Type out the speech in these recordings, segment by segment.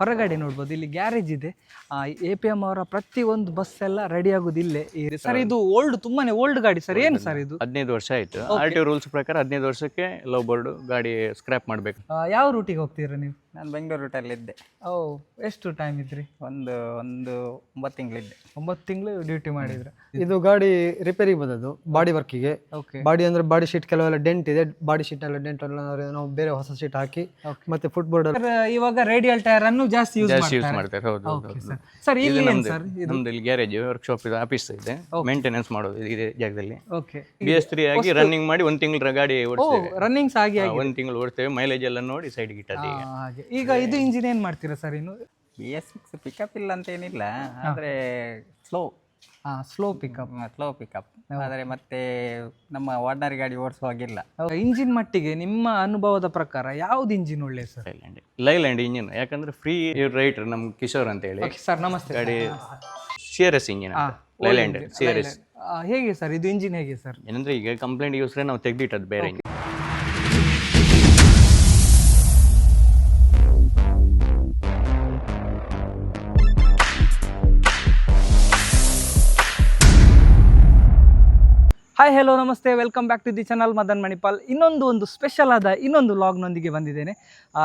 ಹೊರಗಡೆ ನೋಡ್ಬೋದು ಇಲ್ಲಿ ಗ್ಯಾರೇಜ್ ಇದೆ. ಎ ಪಿ ಎಂ ಅವರ ಒಂದು ಬಸ್ ಎಲ್ಲ ರೆಡಿ ಆಗೋದು ಇಲ್ಲೇ. ಸರ್ ಇದು ಓಲ್ಡ್ ತುಂಬಾನೇ ಓಲ್ಡ್ ಗಾಡಿ ಸರ್. ಏನು ಸರ್ ಇದು? ಹದಿನೈದು ವರ್ಷ ಆಯ್ತು. ಆರ್ ಟಿ ರೂಲ್ಸ್ ಪ್ರಕಾರ ಹದಿನೈದು ವರ್ಷಕ್ಕೆ ಲವ್ ಬರ್ಡ್ ಗಾಡಿ ಸ್ಕ್ರಾಪ್ ಮಾಡಬೇಕು. ಯಾವ ರೂಟಿಗೆ ಹೋಗ್ತೀರಾ ನೀವು? ನಾನು ಬೆಂಗಳೂರು ರೂಟಲ್ಲಿದ್ದೆ ಓ ಎಷ್ಟು ಟೈಮ್ ಇದ್ರಿ? ಒಂದು ಒಂದು ಒಂಬತ್ತು ತಿಂಗಳಿದ್ದೆ ಒಂಬತ್ತು ತಿಂಗಳು ಡ್ಯೂಟಿ ಮಾಡಿದ್ರ? ಇದು ಗಾಡಿ ರಿಪೇರಿಗೆ ಬಂದದ್ದು ಬಾಡಿ ವರ್ಕಿಗೆ ಓಕೆ ಬಾಡಿ ಅಂದ್ರೆ ಬಾಡಿ ಶೀಟ್ ಕೆಲವೆಲ್ಲ ಡೆಂಟ್ ಇದೆ ಬಾಡಿ ಶೀಟ್ ಎಲ್ಲ ಡೆಂಟ್ ಎಲ್ಲ ನಾವು ಬೇರೆ ಹೊಸ ಶೀಟ್ ಹಾಕಿ ಮತ್ತೆ ಫುಟ್ ಬೋರ್ಡ್ ಇವಾಗ ರೇಡಿಯಲ್ ಟೈರ್ ಅನ್ನು ಜಾಸ್ತಿ ಯೂಸ್ ಜಾಸ್ತಿ ಯೂಸ್ ಮಾಡ್ತಾರೆ. ಹೌದು ಹೌದು ಓಕೆ ಹೌದು. ಸರ್ ಏನು ನಮ್ದು ಸರ್ ಇದು ನಮ್ದು ಇಲ್ಲಿ ಗ್ಯಾರೇಜ್ ವರ್ಕ್ಶಾಪ್ ಇದೆ ಆಫೀಸ್ ಇದೆ. ಮೇಂಟೆನೆನ್ಸ್ ಮಾಡೋದು ಇದೇ ಜಾಗದಲ್ಲಿ. ಓಕೆ ಬಿ ಎಸ್ ತ್ರೀ ಆಗಿ ರನ್ನಿಂಗ್ ಮಾಡಿ ಒಂದು ತಿಂಗಳ ಗಾಡಿ ಓ ಓಡಿಸ್ತೇವೆ ರನ್ನಿಂಗ್ಸ್ ಆಗಿ ಆಗಿ ಒಂದು ತಿಂಗಳು ಓಡಿಸ್ತೇವೆ ಮೈಲೇಜ್ ಎಲ್ಲ ನೋಡಿ ಸೈಡ್ ಇಟ್ಟದ್ದು ಈಗ. ಹಾಗೆ. ಈಗ ಇದು ಇಂಜಿನ್ ಏನ್ ಮಾಡ್ತೀರಾ ಸರ್ ಇನ್ನು? ಬಿ ಎಸ್ ಸಿಕ್ಸ್ ಪಿಕಪ್ ಇಲ್ಲ ಅಂತ ಏನಿಲ್ಲ. ಆದರೆ slow slow pickup slow pickup ಆದರೆ ಮತ್ತೆ ನಮ್ಮ ಆರ್ಡಿನರಿ ಗಾಡಿ ಓಡಿಸುವಾಗಿಲ್ಲ ಇಂಜಿನ್ ಮಟ್ಟಿಗೆ ನಿಮ್ಮ ಅನುಭವದ ಪ್ರಕಾರ ಯಾವ್ದು ಇಂಜಿನ್ ಒಳ್ಳೆ ಸರ್ ಲೈಲ್ಯಾಂಡ್ ಲೈಲ್ಯಾಂಡ್ ಇಂಜಿನ್ ಯಾಕಂದ್ರೆ ಫ್ರೀ ರೈಟರ್ ನಮ್ ಕಿಶೋರ್ ಅಂತ ಹೇಳಿ ಸರ್ ನಮಸ್ತೆ ಗಾಡಿ C R S engine Leyland C R S ಹೇಗೆ ಸರ್ ಇದು ಇಂಜಿನ್ ಹೇಗೆ ಸರ್ ಏನಂದ್ರೆ ಈಗ ಕಂಪ್ಲೇಂಟ್ ಯೂಸ್ರೆ ನಾವು ತೆಗ್ದಿಟ್ಟದ್ದು ಬೇರೆ ಹಾಯ್ ಹೆಲೋ ನಮಸ್ತೆ. Welcome back to the channel Madan Manipal ಇನ್ನೊಂದು ಒಂದು ಸ್ಪೆಷಲ್ ಆದ ಇನ್ನೊಂದು ವ್ಲಾಗ್ನೊಂದಿಗೆ ಬಂದಿದ್ದೇನೆ.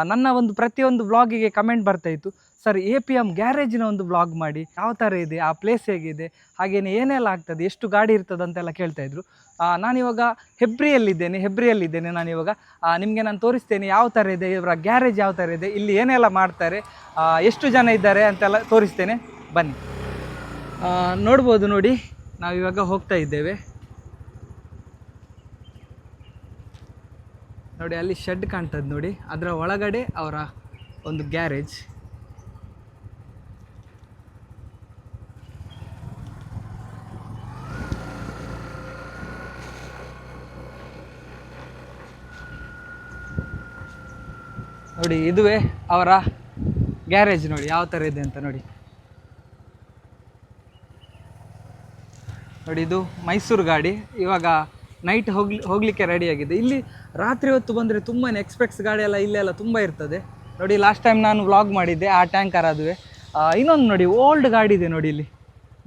ನನ್ನ ಒಂದು ಪ್ರತಿಯೊಂದು ವ್ಲಾಗಿಗೆ ಕಮೆಂಟ್ ಬರ್ತಾ ಇತ್ತು. ಸರ್ ಎ ಪಿ ಎಂ ಗ್ಯಾರೇಜಿನ ಒಂದು ವ್ಲಾಗ್ ಮಾಡಿ ಯಾವ ಥರ ಇದೆ ಆ ಪ್ಲೇಸ್ ಹೇಗಿದೆ ಹಾಗೇನೆ ಏನೆಲ್ಲ ಆಗ್ತದೆ ಎಷ್ಟು ಗಾಡಿ ಇರ್ತದೆ ಅಂತೆಲ್ಲ ಕೇಳ್ತಾ ಇದ್ರು. ಆ, ನಾನಿವಾಗ ಹೆಬ್ರಿಯಲ್ಲಿದ್ದೇನೆ ಹೆಬ್ರಿಯಲ್ಲಿದ್ದೇನೆ ನಾನಿವಾಗ. ನಿಮಗೆ ನಾನು ತೋರಿಸ್ತೇನೆ ಯಾವ ಥರ ಇದೆ ಇವರ ಗ್ಯಾರೇಜ್ ಯಾವ ಥರ ಇದೆ ಇಲ್ಲಿ ಏನೆಲ್ಲ ಮಾಡ್ತಾರೆ ಎಷ್ಟು ಜನ ಇದ್ದಾರೆ ಅಂತೆಲ್ಲ ತೋರಿಸ್ತೇನೆ. ಬನ್ನಿ. ನೋಡ್ಬೋದು ನೋಡಿ ನಾವಿವಾಗ ಹೋಗ್ತಾ ಇದ್ದೇವೆ. ನೋಡಿ, ಅಲ್ಲಿ ಶೆಡ್ ಕಾಣ್ತದೆ ನೋಡಿ. ಅದರ ಒಳಗಡೆ ಅವರ ಒಂದು ಗ್ಯಾರೇಜ್. ನೋಡಿ, ಇದುವೇ ಅವರ ಗ್ಯಾರೇಜ್ ನೋಡಿ, ಯಾವ ಥರ ಇದೆ ಅಂತ ನೋಡಿ. ನೋಡಿ, ಇದು ಮೈಸೂರು ಗಾಡಿ. ಇವಾಗ ನೈಟ್ ಹೋಗ್ಲಿ, ಹೋಗಲಿಕ್ಕೆ ರೆಡಿಯಾಗಿದೆ ಇಲ್ಲಿ ರಾತ್ರಿ ಹೊತ್ತು ಬಂದರೆ ತುಂಬಾ ಎಕ್ಸ್ಪ್ರೆಸ್ ಗಾಡಿ ಎಲ್ಲ ಇಲ್ಲೆಲ್ಲ ತುಂಬ ಇರ್ತದೆ. ನೋಡಿ ಲಾಸ್ಟ್ ಟೈಮ್ ನಾನು ವ್ಲಾಗ್ ಮಾಡಿದ್ದೆ, ಆ ಟ್ಯಾಂಕರ್ ಅದುವೆ ಇನ್ನೊಂದು ನೋಡಿ ಓಲ್ಡ್ ಗಾಡಿ ಇದೆ ನೋಡಿ ಇಲ್ಲಿ.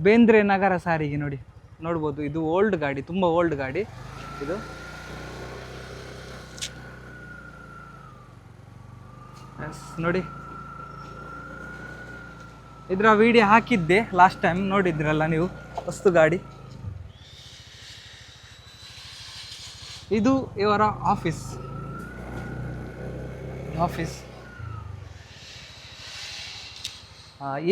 ಬೇಂದ್ರೆ ನಗರ ಸಾರಿಗೆ ನೋಡಿ. ನೋಡ್ಬೋದು, ಇದು ಓಲ್ಡ್ ಗಾಡಿ, ತುಂಬ ಓಲ್ಡ್ ಗಾಡಿ. ಇದು. ಎಸ್ ನೋಡಿ. ಇದರ ವಿಡಿಯೋ ಹಾಕಿದ್ದೆ ಲಾಸ್ಟ್ ಟೈಮ್ ನೋಡಿದ್ರಲ್ಲ ನೀವು, ವಸ್ತು ಗಾಡಿ. ಇದು ಇವರ office. Office.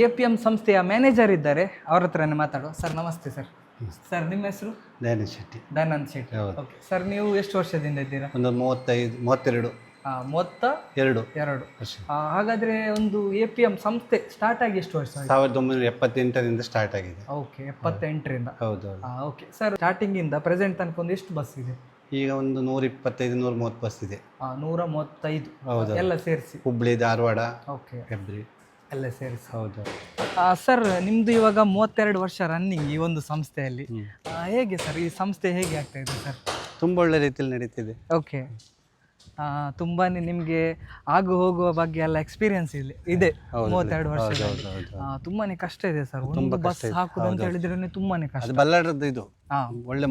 A P M ಸಂಸ್ಥೆಯ ಮ್ಯಾನೇಜರ್ ಇದ್ದಾರೆ. ಅವ್ರ ಹತ್ರನೇ ಮಾತಾಡುವ. ಸರ್ ನಮಸ್ತೆ ಸರ್. ಸರ್ ನಿಮ್ಮ ಹೆಸರು? ದಯಾನಂದ್ ಶೆಟ್ಟಿ. ದಯಾನಂದ್ ಶೆಟ್ಟಿ. ಓಕೆ. ಸರ್ ನೀವು ಎಷ್ಟು ವರ್ಷದಿಂದ ಇದ್ದೀರಾ? ಒಂದು ಮೂವತ್ತೈದು ಮೂವತ್ತೆರಡು. ಮೂವತ್ತ ಎರಡು. ಎರಡು. ವರ್ಷ. ಹಾಗಾದ್ರೆ ಒಂದು ಎ ಪಿ ಎಂ ಸಂಸ್ಥೆ ಸ್ಟಾರ್ಟ್ ಆಗಿ ಎಷ್ಟು ವರ್ಷ ಸಾವಿರದ ಒಂಬೈನೂರ ಎಪ್ಪತ್ತೆಂಟರಿಂದ ಸ್ಟಾರ್ಟ್ ಆಗಿದೆ. ಓಕೆ ಎಪ್ಪತ್ತೆಂಟರಿಂದ. ಹೌದು ಹೌದು. ಓಕೆ. ಸರ್ ಸ್ಟಾರ್ಟಿಂಗಿಂದ ಪ್ರೆಸೆಂಟ್ ತನಕ ಒಂದು ಎಷ್ಟು ಬಸ್ ಇದೆ? ಈಗ ಒಂದು ನೂರ ಇಪ್ಪತ್ತೈದು ನೂರ ಮೂವತ್ತು ಬಸ್ ಇದೆ. ನೂರ ಮೂವತ್ತೈದು ಹೌದು. ಎಲ್ಲ ಸೇರಿಸಿ. ಹುಬ್ಳಿ ಧಾರವಾಡ ಓಕೆ. ಹೆಬ್ರಿ ಎಲ್ಲ ಸೇರಿಸಿ. ಹೌದು. ಸರ್ ನಿಮ್ದು ಇವಾಗ ಮೂವತ್ತೆರಡು ವರ್ಷ ರನ್ನಿಂಗ್ ಈ ಒಂದು ಸಂಸ್ಥೆಯಲ್ಲಿ. ಆ, ಹೇಗೆ ಸರ್ ಈ ಸಂಸ್ಥೆ ಹೇಗೆ ಆಗ್ತಾ ಇದೆ ಸರ್? ತುಂಬ ಒಳ್ಳೆ ರೀತಿಯಲ್ಲಿ ನಡೀತಿದೆ. ಓಕೆ. ತುಂಬಾ ನಿಮಗೆ ಆಗು ಹೋಗುವ ಬಗ್ಗೆ ಎಲ್ಲ ಎಕ್ಸ್ಪೀರಿಯನ್ಸ್ ಇಲ್ಲಿ ಇದೆ ಮೂವತ್ತೆರಡು. ಆ, ತುಂಬಾನೇ ಕಷ್ಟ ಇದೆ ಸರ್. ಒಂದು ಬಸ್ ಹಾಕುದು ಅಂತ ಹೇಳಿದ್ರೆ ತುಂಬಾನೇ ಕಷ್ಟ. ಅದು ಬಲ್ಲಾಳದ್ದು ಇದು ಒಳ್ಳೆ.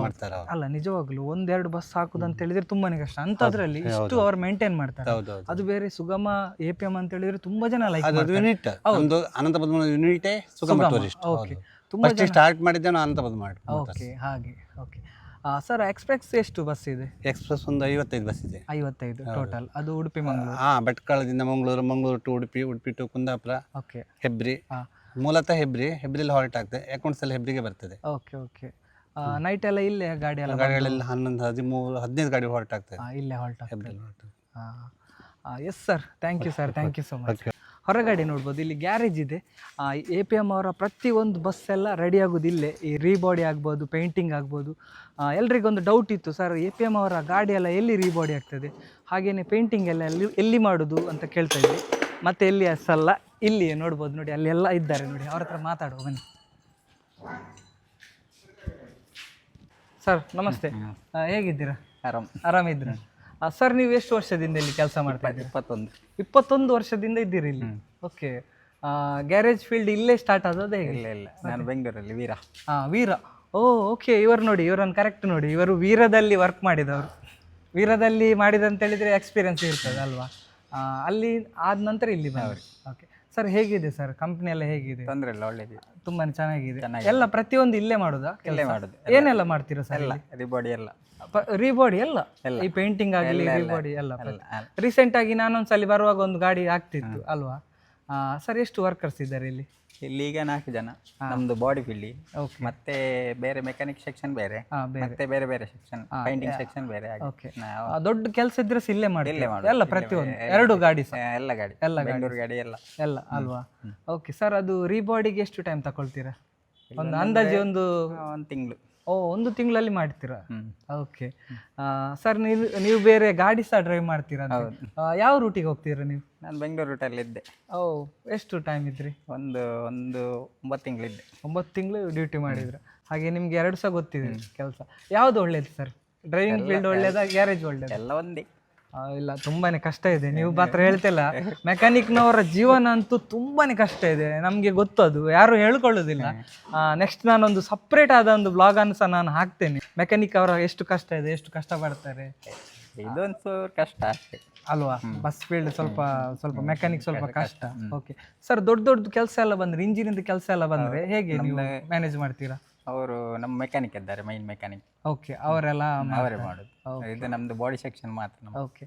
ಮಾಡ್ತಾರೆ ಅಲ್ಲ ನಿಜವಾಗ್ಲು ಒಂದೆರಡು ಬಸ್ ಹಾಕುದು ಅಂತ ಹೇಳಿದ್ರೆ ತುಂಬಾನೇ ಕಷ್ಟ. ಅಂತದ್ರಲ್ಲಿ ಇಷ್ಟು ಅವ್ರು ಮೇಂಟೈನ್ ಮಾಡ್ತಾರೆ. ಅದು ಬೇರೆ ಸುಗಮ ಎ ಪಿ ಎಂ ಅಂತ ಹೇಳಿದ್ರೆ ತುಂಬಾ ಜನ ಲೈಕ್ ಅನಂತ ಯೂನಿಟೇ ಸುಗಮ ಓಕೆ ತುಂಬಾ ಸ್ಟಾರ್ಟ್ ಮಾಡಿದ್ದೆ ನಾನು ಅನಂತ ಓಕೆ ಹಾಗೆ. ಓಕೆ ಸರ್ ಎಕ್ಸ್ಪ್ರೆಸ್ ಎಷ್ಟು ಬಸ್ ಇದೆ? ಎಕ್ಸ್ಪ್ರೆಸ್ ಒಂದು ಐವತ್ತೈದು ಬಸ್ ಇದೆ. ಐವತ್ತೈದು ಟೋಟಲ್ ಅದು ಉಡುಪಿ ಮಂಗಳೂರು ಹಾ ಭಟ್ಕಳದಿಂದ Mangaluru Mangaluru to Udupi Udupi to Kundapura okay Hebri. ಮೂಲತಃ ಹೆಬ್ರಿ ಹೆಬ್ರಿಲಿ ಹಾಲ್ಟ್ ಆಗ್ತದೆ. ಅಕೌಂಟ್ಸ್ ಅಲ್ಲಿ ಹೆಬ್ರಿಗೆ ಬರ್ತದೆ. ಓಕೆ ಓಕೆ ನೈಟ್ ಎಲ್ಲ ಇಲ್ಲೇ ಗಾಡಿ ಎಲ್ಲ ಗಾಡಿಗಳೆಲ್ಲ ಹನ್ನೊಂದು ಹದಿಮೂರು ಹದಿನೈದು ಗಾಡಿ ಹಾಲ್ಟ್ ಆಗ್ತದೆ. ಇಲ್ಲೇ halt ಹೆಬ್ರಿಲಿ. Yes sir thank you sir thank you so much ಹೊರಗಡೆ ನೋಡ್ಬೋದು. ಇಲ್ಲಿ ಗ್ಯಾರೇಜ್ ಇದೆ. ಎ ಪಿ ಎಂ ಅವರ ಪ್ರತಿಯೊಂದು ಬಸ್ ಎಲ್ಲ ರೆಡಿ ಆಗೋದು ಇಲ್ಲೇ. ಈ ರೀಬಾಡಿ ಆಗ್ಬೋದು ಪೇಂಟಿಂಗ್ ಆಗ್ಬೋದು. ಎಲ್ರಿಗೊಂದು ಡೌಟ್ ಇತ್ತು ಸರ್ ಎ ಪಿ ಎಂ ಅವರ ಗಾಡಿ ಎಲ್ಲ ಎಲ್ಲಿ ರೀಬಾಡಿ ಆಗ್ತದೆ? ಹಾಗೆಯೇ ಪೇಂಟಿಂಗ್ ಎಲ್ಲ ಎಲ್ಲಿ ಎಲ್ಲಿ ಮಾಡೋದು? ಅಂತ ಕೇಳ್ತಾ ಇದ್ವಿ. ಮತ್ತೆ ಎಲ್ಲಿ ಅಸಲ್ಲ ಇಲ್ಲಿ ನೋಡ್ಬೋದು ನೋಡಿ ಅಲ್ಲೆಲ್ಲ ಇದ್ದಾರೆ ನೋಡಿ. ಅವ್ರ ಹತ್ರ ಮಾತಾಡುವ ಬನ್ನಿ. ಸರ್ ನಮಸ್ತೆ. ಹೇಗಿದ್ದೀರಾ? ಆರಾಮ್. ಆರಾಮಿದ್ರ ಸರ್ ನೀವು ಎಷ್ಟು ವರ್ಷದಿಂದ ಇಲ್ಲಿ ಕೆಲಸ ಮಾಡ್ತಾ ಇದ್ದೀರಿ? ಇಪ್ಪತ್ತೊಂದು. ಇಪ್ಪತ್ತೊಂದು ವರ್ಷದಿಂದ ಇದ್ದೀರಿ ಇಲ್ಲಿ? ಓಕೆ. ಗ್ಯಾರೇಜ್ ಫೀಲ್ಡ್ ಇಲ್ಲೇ ಸ್ಟಾರ್ಟ್ ಆದದ್ದು ಹೇಗೆ? ಇಲ್ಲ ಇಲ್ಲ. ನಾನು ಬೆಂಗಳೂರಲ್ಲಿ ವೀರ. ಹಾಂ ವೀರ. ಓ ಓಕೆ. ಇವರು ನೋಡಿ ಇವರನ್ನು ಕರೆಕ್ಟ್ ನೋಡಿ. ಇವರು ವೀರದಲ್ಲಿ ವರ್ಕ್ ಮಾಡಿದವರು. ವೀರದಲ್ಲಿ ಮಾಡಿದಂತೇಳಿದರೆ ಎಕ್ಸ್ಪೀರಿಯನ್ಸ್ ಇರ್ತದೆ ಅಲ್ವಾ? ಅಲ್ಲಿ ಆದ ನಂತರ ಇಲ್ಲಿ ಬಂದವರು ಓಕೆ ಸರ್ ಹೇಗಿದೆ ಸರ್ ಕಂಪ್ನಿ ಎಲ್ಲ ಹೇಗಿದೆ? ತೊಂದರೆ ಇಲ್ಲ ಒಳ್ಳೇದು. ತುಂಬಾ ಚೆನ್ನಾಗಿದೆ. ಎಲ್ಲ ಪ್ರತಿಯೊಂದು ಇಲ್ಲೇ ಮಾಡುದಾ? ಇಲ್ಲೇ? ಮಾಡುದು. ಏನೆಲ್ಲ ಮಾಡ್ತೀರಾ ಸರ್ ಎಲ್ಲ. ರಿಬಾಡಿ ಎಲ್ಲ. ರೀಬಾಡಿ ಎಲ್ಲ? ಈ ಪೇಂಟಿಂಗ್ ಆಗಲಿ ರೀಬಾಡಿ ಎಲ್ಲ. ಎಲ್ಲ ರೀಸೆಂಟ್ ಆಗಿ ನಾನೊಂದ್ಸಲಿ ಬರುವಾಗ ಒಂದು ಗಾಡಿ ಆಗ್ತಿತ್ತು ಅಲ್ವಾ? ಸರ್ ಎಷ್ಟು ವರ್ಕರ್ಸ್ ಇದ್ದಾರೆ ಇಲ್ಲಿ? ಇಲ್ಲಿ ಈಗ ನಾಲ್ಕು ಜನ. ನಮ್ದು ಬಾಡಿ Okay. ಮತ್ತೆ ಬೇರೆ ಮೆಕ್ಯಾನಿಕ್ ಸೆಕ್ಷನ್ ಬೇರೆ. ಮತ್ತೆ ಬೇರೆ ಬೇರೆ ಸೆಕ್ಷನ್ ಪೈಂಟಿಂಗ್ ಸೆಕ್ಷನ್ ಬೇರೆ. ದೊಡ್ಡ ಕೆಲಸ ಇದ್ರೆ ಇಲ್ಲೇ ಮಾಡಿ ಇಲ್ಲೇ ಮಾಡಿ ಎಲ್ಲ ಪ್ರತಿಯೊಂದು ಎರಡು ಗಾಡಿ ಎಲ್ಲ ಗಾಡಿ. ಎಲ್ಲ ಬೆಂಗಳೂರು ಗಾಡಿ ಎಲ್ಲ. ಎಲ್ಲ ಅಲ್ವಾ? ಓಕೆ ಸರ್ ಅದು ರೀಬಾಡಿಗೆ ಎಷ್ಟು ಟೈಮ್ ತಗೊಳ್ತೀರಾ? ಒಂದು ಅಂದಾಜು ಒಂದು ಒಂದು ತಿಂಗಳು. ಓ ಒಂದು ತಿಂಗಳಲ್ಲಿ ಮಾಡ್ತೀರಾ? ಓಕೆ ಸರ್ ನೀವು ನೀವು ಬೇರೆ ಗಾಡಿ ಸಹ ಡ್ರೈವ್ ಮಾಡ್ತೀರಾ ಅಂತ? ಆ, ಯಾವ ರೂಟಿಗೆ ಹೋಗ್ತೀರಾ ನೀವು? ನಾನು ಬೆಂಗಳೂರು ರೂಟಲ್ಲಿ ಇದ್ದೆ. ಓ ಎಷ್ಟು ಟೈಮ್ ಇದ್ರಿ? ಒಂದು ಒಂದು ಒಂಬತ್ತು ತಿಂಗಳಿದ್ದೆ ಒಂಬತ್ತು ತಿಂಗಳು ಡ್ಯೂಟಿ ಮಾಡಿದ್ರ? ಹಾಗೆ ನಿಮ್ಗೆ ಎರಡು ಸಹ ಗೊತ್ತಿದೆ ಕೆಲಸ. ಯಾವ್ದು ಒಳ್ಳೇದು ಸರ್? ಡ್ರೈವಿಂಗ್ ಫೀಲ್ಡ್ ಒಳ್ಳೇದಾ ಗ್ಯಾರೇಜ್ ಒಳ್ಳೇದು? ಎಲ್ಲ ಒಂದೇ. ಇಲ್ಲ ತುಂಬಾನೇ ಕಷ್ಟ ಇದೆ. ನೀವು ಮಾತ್ರ ಹೇಳ್ತಿಲ್ಲ. ಮೆಕ್ಯಾನಿಕ್ನವರ ಜೀವನ ಅಂತೂ ತುಂಬಾನೇ ಕಷ್ಟ ಇದೆ. ನಮಗೆ ಗೊತ್ತು ಅದು ಯಾರು ಹೇಳ್ಕೊಳ್ಳೋದಿಲ್ಲ. ನೆಕ್ಸ್ಟ್ ನಾನೊಂದು ಸಪ್ರೇಟ್ ಆದ ಒಂದು ಬ್ಲಾಗ್ ಅನ್ನು ಸಹ ನಾನು ಹಾಕ್ತೇನೆ. ಮೆಕ್ಯಾನಿಕ್ ಅವರ ಎಷ್ಟು ಕಷ್ಟ ಇದೆ ಎಷ್ಟು ಕಷ್ಟ ಪಡ್ತಾರೆ ಇದೊಂದು ಚೂರು ಕಷ್ಟ ಅಷ್ಟೇ. ಅಲ್ವಾ? ಬಸ್ ಫೀಲ್ಡ್ ಸ್ವಲ್ಪ ಸ್ವಲ್ಪ ಮೆಕ್ಯಾನಿಕ್ ಸ್ವಲ್ಪ ಕಷ್ಟ. ಓಕೆ ಸರ್ ದೊಡ್ಡ ದೊಡ್ಡ ಕೆಲಸ ಎಲ್ಲ ಬಂದ್ರೆ ಇಂಜಿನಿಂದ ಕೆಲಸ ಎಲ್ಲ ಬಂದ್ರೆ ಹೇಗೆ ನೀವು ಮ್ಯಾನೇಜ್ ಮಾಡ್ತೀರಾ? ಅವರು ನಮ್ಮ ಮೆಕ್ಯಾನಿಕ್ ಇದ್ದಾರೆ ಮೈನ್ ಮೆಕ್ಯಾನಿಕ್ ಓಕೆ ಅವರೆಲ್ಲ ಅವರೇ ಮಾಡೋದು. ಇದು ನಮ್ದು ಬಾಡಿ ಸೆಕ್ಷನ್ ಮಾತ್ರ ನಮ್ದು. ಓಕೆ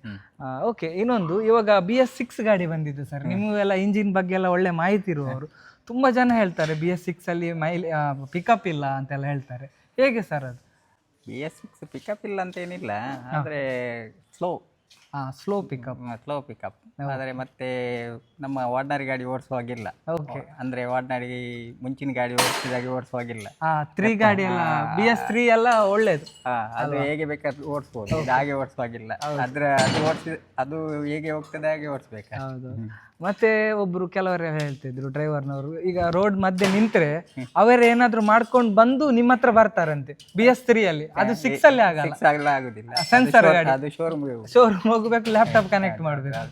ಓಕೆ ಇನ್ನೊಂದು ಇವಾಗ ಬಿ ಎಸ್ ಸಿಕ್ಸ್ ಗಾಡಿ ಬಂದಿದ್ದು ಸರ್ ನಿಮಗೆಲ್ಲ ಇಂಜಿನ್ ಬಗ್ಗೆ ಎಲ್ಲ ಒಳ್ಳೆ ಮಾಹಿತಿ ಇರುವವರು. ತುಂಬಾ ಜನ ಹೇಳ್ತಾರೆ ಬಿ ಎಸ್ ಸಿಕ್ಸ್ ಅಲ್ಲಿ ಮೈಲ್ ಪಿಕಪ್ ಇಲ್ಲ ಅಂತೆಲ್ಲ ಹೇಳ್ತಾರೆ. ಹೇಗೆ ಸರ್ ಅದು? ಬಿ ಎಸ್ ಸಿಕ್ಸ್ ಪಿಕಪ್ ಇಲ್ಲ ಅಂತ ಏನಿಲ್ಲ ಆದರೆ slow slow pickup slow pickup ಆದರೆ ಮತ್ತೆ ನಮ್ಮ ವಾರ್ಡ್ನರಿ ಗಾಡಿ ಓಡಿಸುವಾಗಿಲ್ಲ. ಓಕೆ ಅಂದ್ರೆ ವಾರ್ಡ್ನರಿ ಮುಂಚಿನ ಗಾಡಿ ಓಡಿಸಿದಾಗೆ ಓಡಿಸುವಾಗಿಲ್ಲ. ತ್ರೀ ಗಾಡಿ ಎಲ್ಲ ಬಿ ಎಸ್ ತ್ರೀ ಎಲ್ಲ ಒಳ್ಳೇದು. ಅದು ಹೇಗೆ ಬೇಕಾದ್ರೆ ಓಡಿಸ್ಬೋದು. ಹಾಗೆ ಓಡಿಸುವಾಗಿಲ್ಲ. ಅದ್ರ ಅದು ಓಡಿಸಿ ಅದು ಹೇಗೆ ಹೋಗ್ತದೆ ಹಾಗೆ ಓಡಿಸ್ಬೇಕು? ಹೌದು. ಮತ್ತೆ ಒಬ್ರು ಕೆಲವರು ಹೇಳ್ತಿದ್ರು ಡ್ರೈವರ್ನವರು ಈಗ ರೋಡ್ ಮಧ್ಯೆ ನಿಂತ್ರೆ ಅವರೇ ಏನಾದ್ರು ಮಾಡ್ಕೊಂಡು ಬಂದು ನಿಮ್ಮ ಹತ್ರ ಬರ್ತಾರಂತೆ ಬಿ ಎಸ್ ತ್ರೀ ಅಲ್ಲಿ. ಅದು ಸಿಕ್ಸ್ ಅಲ್ಲಿ ಆಗಲ್ಲ. ಆಗುದಿಲ್ಲ. ಗಾಡಿ. ಅದು ಶೋರೂಮ್ ಶೋರೂಮ್ ಹೋಗ್ಬೇಕು. ಲ್ಯಾಪ್ಟಾಪ್ ಕನೆಕ್ಟ್ ಮಾಡಬೇಕು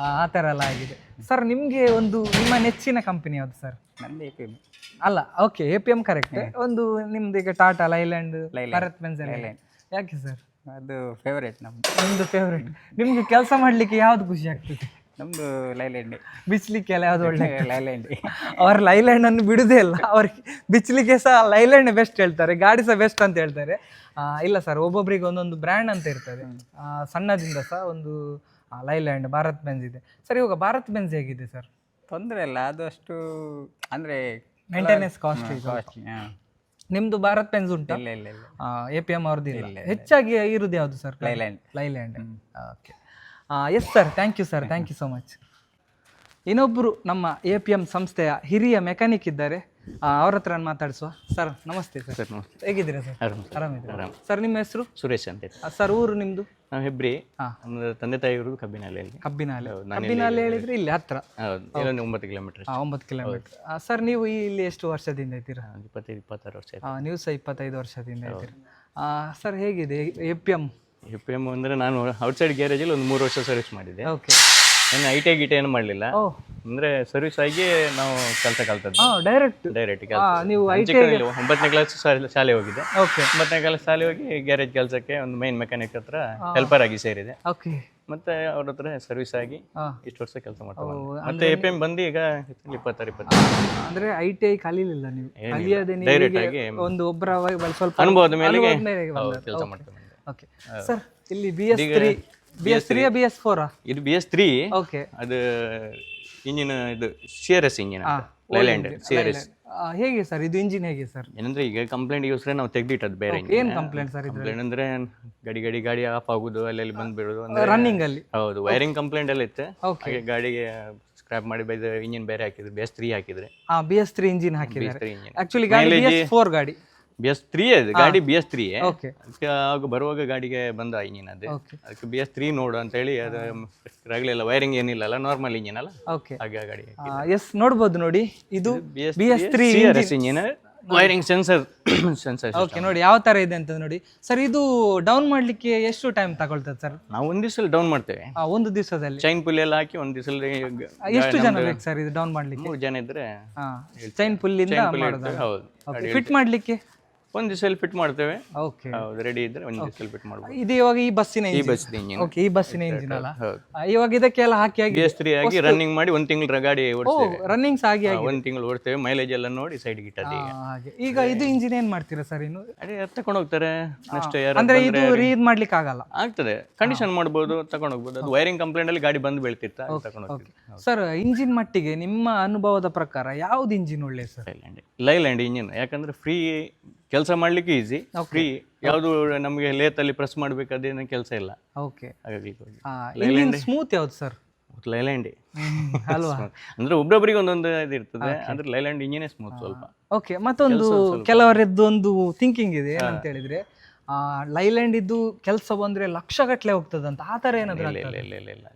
ಆ ಥರ ಎಲ್ಲ ಆಗಿದೆ. ಸರ್ ನಿಮಗೆ ಒಂದು ನಿಮ್ಮ ನೆಚ್ಚಿನ ಕಂಪನಿ ಯಾವುದು ಸರ್ ನಂದು ಎ ಪಿ ಎಂ ಅಲ್ಲ okay A P M correct ಒಂದು ನಿಮ್ದು ಈಗ ಟಾಟಾ ಲೈಲ್ಯಾಂಡ್ ಭಾರತ್ ಎಲ್ಲ ಯಾಕೆ ಸರ್ ಅದು ಫೇವರೇಟ್ ನಮ್ದು. ನಿಮ್ದು ಫೇವ್ರೇಟ್ ನಿಮ್ಗೆ ಕೆಲಸ ಮಾಡ್ಲಿಕ್ಕೆ ಯಾವ್ದು ಖುಷಿ ಆಗ್ತದೆ? ನಮ್ದು ಲೈಲ್ಯಾಂಡ್. ಬಿಚ್ಲಿಕ್ಕೆ ಎಲ್ಲ ಯಾವ್ದು ಒಳ್ಳೆ ಲೈಲ್ಯಾಂಡ್. ಅವ್ರ ಲೈಲ್ಯಾಂಡ್ ಅನ್ನು ಬಿಡುದೇ ಇಲ್ಲ. ಅವ್ರಿಗೆ ಬಿಚ್ಲಿಕ್ಕೆ ಸಹ ಲೈಲ್ಯಾಂಡ್ ಬೆಸ್ಟ್ ಹೇಳ್ತಾರೆ ಗಾಡಿ ಸಹ ಬೆಸ್ಟ್ ಅಂತ ಹೇಳ್ತಾರೆ. ಇಲ್ಲ ಸರ್ ಒಬ್ಬೊಬ್ರಿಗೆ ಒಂದೊಂದು ಬ್ರ್ಯಾಂಡ್ ಅಂತ ಇರ್ತದೆ. ಸಣ್ಣದಿಂದ ಸಹ ಒಂದು ಲೈಲ್ಯಾಂಡ್ ಭಾರತ್ ಬೆನ್ಸ್ ಇದೆ. ಸರ್ ಇವಾಗ ಭಾರತ್ ಬೆನ್ಸ್ ಹೇಗಿದೆ ಸರ್ ತೊಂದರೆ ಇಲ್ಲ ಅದು ಅಷ್ಟು ಅಂದ್ರೆ ಮೇಂಟೆನೆನ್ಸ್ ಕಾಸ್ಟ್ಲಿ ಕಾಸ್ಟ್ಲಿ ನಿಮ್ದು ಭಾರತ್ ಪೆನ್ಸ್ ಉಂಟು? ಇಲ್ಲ ಇಲ್ಲ ಇಲ್ಲ. ಎ ಪಿ ಎಂ ಅವ್ರದ್ದು ಇಲ್ಲ ಹೆಚ್ಚಾಗಿ ಇರುದು ಯಾವುದು sir Leyland. Leyland. Okay yes sir thank you sir thank you so much ಇನ್ನೊಬ್ಬರು ನಮ್ಮ ಎ ಪಿ ಎಂ ಸಂಸ್ಥೆಯ ಹಿರಿಯ ಮೆಕ್ಯಾನಿಕ್ ಇದ್ದಾರೆ. ಅವ್ರ ಹತ್ರ ಮಾತಾಡಿಸುವ. ಸರ್ ನಮಸ್ತೆ ಸರ್ ಸರ್ ನಮಸ್ತೆ. ಹೇಗಿದ್ದೀರಾ ಸರ್ ಆರಾಮ್ ಆರಾಮಿದ್ದೀರಾ ಸರ್ ನಿಮ್ಮ ಹೆಸರು? ಸುರೇಶ್ ಅಂತ ಹೇಳಿ. ಸರ್ ಊರು ನಿಮ್ಮದು ನಾವು ಹೆಬ್ರಿ ಹಾ. ತಂದೆ ತಾಯಿ ಇರೋದು ಕಬ್ಬಿನಲ್ಲಿ ಕಬ್ಬಿನಾಲೆ ಹೌದು, ನಾನು ಕಬ್ಬಿನಾಲೆ ಹೇಳಿದ್ರೆ ಇಲ್ಲಿ ಹತ್ರ. ಹೌದು ಇಲ್ಲೊಂದು ಒಂಬತ್ತು ಕಿಲೋಮೀಟರ್ ಆ, ಒಂಬತ್ತು ಕಿಲೋಮೀಟರ್ ಸರ್ ನೀವು ಇಲ್ಲಿ ಎಷ್ಟು ವರ್ಷದಿಂದ ಇದ್ದೀರಾ? ಇಪ್ಪತ್ತೈದು ಇಪ್ಪತ್ತಾರು ವರ್ಷ ಆಯ್ತು. ಆ, ನೀವು ಸಹ ಇಪ್ಪತ್ತೈದು ವರ್ಷದಿಂದ ಇದ್ದೀರಾ. ಸರ್ ಹೇಗಿದೆ? ಎ ಪಿ ಎಂ ಅಂದ್ರೆ ಎಂ ಅಂದರೆ ನಾನು ಔಟ್ಸೈಡ್ ಗ್ಯಾರೇಜಲ್ಲಿ ಒಂದು ಮೂರು ವರ್ಷ ಸರ್ವಿಸ್ ಮಾಡಿದ್ದೆ. ಓಕೆ ನಾನು ಐ ಟಿ ಗಿಟ ಏನು ಮಾಡಲಿಲ್ಲ. ಅಂದರೆ ಸರ್ವಿಸ್ ಆಗಿ ನಾವು ಕೆಲಸ ಕಲ್ತದ್ದು. ಡೈರೆಕ್ಟ್ ಡೈರೆಕ್ಟ್ ನೀವು ಒಂಬತ್ತನೇ ಕ್ಲಾಸ್ ಶಾಲೆ ಹೋಗಿದ್ದೆ. ಓಕೆ ಒಂಬತ್ತನೇ ಕ್ಲಾಸ್ ಶಾಲೆ ಹೋಗಿ ಗ್ಯಾರೇಜ್ ಕೆಲಸಕ್ಕೆ ಒಂದು ಮೈನ್ ಮೆಕ್ಯಾನಿಕ್ ಹತ್ರ ಹೆಲ್ಪರ್ ಆಗಿ ಸೇರಿದೆ. ಓಕೆ ಮತ್ತೆ ಅವ್ರ ಹತ್ರ ಸರ್ವಿಸ್ ಆಗಿ ಇಷ್ಟು ವರ್ಷ ಕೆಲಸ ಮಾಡ್ತಾರೆ ಮತ್ತೆ ಎ ಪಿ ಬಂದು ಈಗ ಇಪ್ಪತ್ತಾರು ಇಪ್ಪತ್ತು. ಅಂದ್ರೆ ಐ ಟಿ ಐ ಕಲೀಲಿಲ್ಲ ನೀವು. ಕಲಿಯದೆ ಆಗಿ ಒಂದು ಒಬ್ಬರ ಸ್ವಲ್ಪ ಅನುಭವದ ಬಂದದ್ದು. ಕೆಲಸ Okay. ಓಕೆ ಸರ್ ಇಲ್ಲಿ B S three B S three B S ಫೋರಾ ಇದು ಬಿ ಎಸ್ ತ್ರೀ ಓಕೆ ಅದು ಇಂಜಿನ್ ಇದು C S engine Leyland C S ಹೇಗೆ ಸರ್ ಇದು ಇಂಜಿನ್ ಹೇಗೆ ಸರ್ ಏನಂದ್ರೆ ಈಗ ಕಂಪ್ಲೇಂಟ್ ಯೂಸ್ರೆ ನಾವು ತೆಗ್ದಿಟ್ಟದ್ದು ಬೇರೆ ಏನು ಕಂಪ್ಲೇಂಟ್ ಸರ್ ಕಂಪ್ಲೇಂಟ್ ಅಂದ್ರೆ ಗಡಿ ಗಡಿ ಗಾಡಿ ಆಫ್ ಆಗುದು ಬಿಡುದು ಅಂದ್ರೆ ರನ್ನಿಂಗ್ ಅಲ್ಲಿ. ಹೌದು ವೈರಿಂಗ್ ಕಂಪ್ಲೇಂಟ್ ಎಲ್ಲ ಇತ್ತು. ಓಕೆ ಹಾಗೆ ಗಾಡಿಗೆ ಸ್ಕ್ರಾಪ್ ಮಾಡಿ ಬೈದ ಇಂಜಿನ್ ಬೇರೆ ಹಾಕಿದ್ರು ಬಿ ಎಸ್ ತ್ರೀ ಹಾಕಿದ್ರೆ. B S three engine engine actually ಗಾಡಿ ಫೋರ್ ಗಾಡಿ. ಬಿ ಎಸ್ ತ್ರೀ ಅದು ಗಾಡಿ ಬಿ ಎಸ್ ತ್ರೀ ಓಕೆ ಅದಕ್ಕೆ ಆಗ ಬರುವಾಗ ಗಾಡಿಗೆ ಬಂದ ಇಂಜಿನ್ ಅದು. ಓಕೆ ಅದಕ್ಕೆ ಬಿ ಎಸ್ ತ್ರೀ ನೋಡು ಅಂತ ಹೇಳಿ ಅದು ರಗಲೆಲ್ಲ ವೈರಿಂಗ್ ಏನಿಲ್ಲ ಅಲ್ಲ ನಾರ್ಮಲ್ ಇಂಜಿನ್ ಅಲ್ಲ. ಓಕೆ ಹಾಗೆ ಆ ಗಾಡಿ ಎಸ್ ನೋಡ್ಬೋದು ನೋಡಿ. ಇದು B S three engine wiring sensor sensor okay ನೋಡಿ ಯಾವ ತರ ಇದೆ ಅಂತ ನೋಡಿ. ಸರ್ ಇದು ಡೌನ್ ಮಾಡ್ಲಿಕ್ಕೆ ಎಷ್ಟು ಟೈಮ್ ತಗೊಳ್ತದೆ ಸರ್ ನಾವು ಒಂದು ದಿವಸದಲ್ಲಿ ಡೌನ್ ಮಾಡ್ತೇವೆ. ಒಂದು ದಿವಸದಲ್ಲಿ. ಚೈನ್ ಪುಲ್ ಎಲ್ಲ ಹಾಕಿ ಒಂದು ದಿವಸದಲ್ಲಿ ಎಷ್ಟು ಜನ ಬೇಕು ಸರ್ ಇದು ಡೌನ್ ಮಾಡ್ಲಿಕ್ಕೆ? ಮೂರು ಜನ ಇದ್ರೆ ಚೈನ್ ಪುಲ್ ಇಂದ ಹೌದು. ಫಿಟ್ ಮಾಡ್ಲಿಕ್ಕೆ? ಒಂದು ದಿವಸದಲ್ಲಿ ಫಿಟ್ ಮಾಡ್ತೇವೆ. ಓಕೆ ಹೌದು ರೆಡಿ ಇದ್ರೆ ಒಂದು ದಿವಸದಲ್ಲಿ ಫಿಟ್ ಮಾಡ್ಬೋದು. ಇದು ಇವಾಗ ಈ ಬಸ್ಸಿನ ಈ ಬಸ್ಸಿನ ಬಸ್ ಇಂಜಿನ್ ಓಕೆ ಈ ಬಸ್ಸಿನ ಇಂಜಿನ್ ಅಲ್ಲ? ಹೌದು. ಆ, ಇವಾಗ ಇದಕ್ಕೆಲ್ಲ ಹಾಕಿ ಆಗಿ ಬಿ ಎಸ್ ತ್ರೀ ಆಗಿ ರನ್ನಿಂಗ್ ಮಾಡಿ ಒಂದು ತಿಂಗಳ ಗಾಡಿ ಓಡಿಸ್ತೇವೆ. ರನ್ನಿಂಗ್ಸ್ ಆಗಿ ಆಗಿ ಒಂದು ತಿಂಗಳು ಓಡ್ತೇವೆ ಮೈಲೇಜ್ ಎಲ್ಲ ನೋಡಿ ಸೈಡ್ ಇಟ್ಟದ್ದು ಈಗ. ಆ, ಹಾಗೆ. ಈಗ ಇದು ಇಂಜಿನ್ ಏನ್ ಮಾಡ್ತೀರಾ ಸರ್ ಇನ್ನು? ಅದೇ ತಕೊಂಡು ಹೋಗ್ತಾರೆ. ನೆಕ್ಸ್ಟ್ ಇಯರ್ ಅಂದ್ರೆ ಇದು ರೀದ್ ಮಾಡ್ಲಿಕ್ಕೆ ಆಗಲ್ಲ. ಆಗ್ತದೆ. ಕಂಡೀಷನ್ ಮಾಡ್ಬೋದು ತಗೊಂಡು ಹೋಗ್ಬೋದು. ಅದು ವೈರಿಂಗ್ ಕಂಪ್ಲೇಂಟ್ ಅಲ್ಲಿ ಗಾಡಿ ಬಂದು ಬೀಳ್ತಿತ್ತ ತಗೊಂಡು ಹೋಗ್ತೀವಿ ಸರ್ ಇಂಜಿನ್ ಮಟ್ಟಿಗೆ ನಿಮ್ಮ ಅನುಭವದ ಪ್ರಕಾರ ಯಾವ್ದು ಇಂಜಿನ್ ಒಳ್ಳೆ ಸರ್ ಲೈಲ್ಯಾಂಡ್ ಲೈಲ್ಯಾಂಡ್ ಇಂಜಿನ್ ಯಾಕಂದ್ರೆ ಫ್ರೀ ಕೆಲಸ ಮಾಡ್ಲಿಕ್ಕೆ ಈಸಿ ಫ್ರೀ ಯಾವುದು ನಮಗೆ ಲೇತಲ್ಲಿ ಪ್ರೆಸ್ ಮಾಡ್ಬೇಕಾದೇನು ಕೆಲಸ ಇಲ್ಲ. ಓಕೆ ಹಾಗಾಗಿ ಸ್ಮೂತ್ ಯಾವ್ದು ಸರ್ ಲೈಲ್ಯಾಂಡ್ ಅಲ್ವಾ? ಅಂದ್ರೆ ಒಬ್ಬೊಬ್ಬರಿಗೆ ಒಂದೊಂದು ಇದು ಇರ್ತದೆ ಅಂದ್ರೆ ಲೈಲ್ಯಾಂಡ್ ಇಂಜಿನೇ ಸ್ಮೂತ್ ಸ್ವಲ್ಪ. ಓಕೆ ಮತ್ತೊಂದು ಕೆಲವರದ್ದು ಒಂದು ಥಿಂಕಿಂಗ್ ಇದೆ ಅಂತ ಹೇಳಿದ್ರೆ ಲೈಲ್ಯಾಂಡ್ ಇದ್ದು ಕೆಲಸ ಬಂದ್ರೆ ಲಕ್ಷಗಟ್ಟಲೆ ಹೋಗ್ತದಂತ ಆ ತರ ಏನಾದ್ರು ಇಲ್ಲ ಇಲ್ಲ ಇಲ್ಲ ಇಲ್ಲ.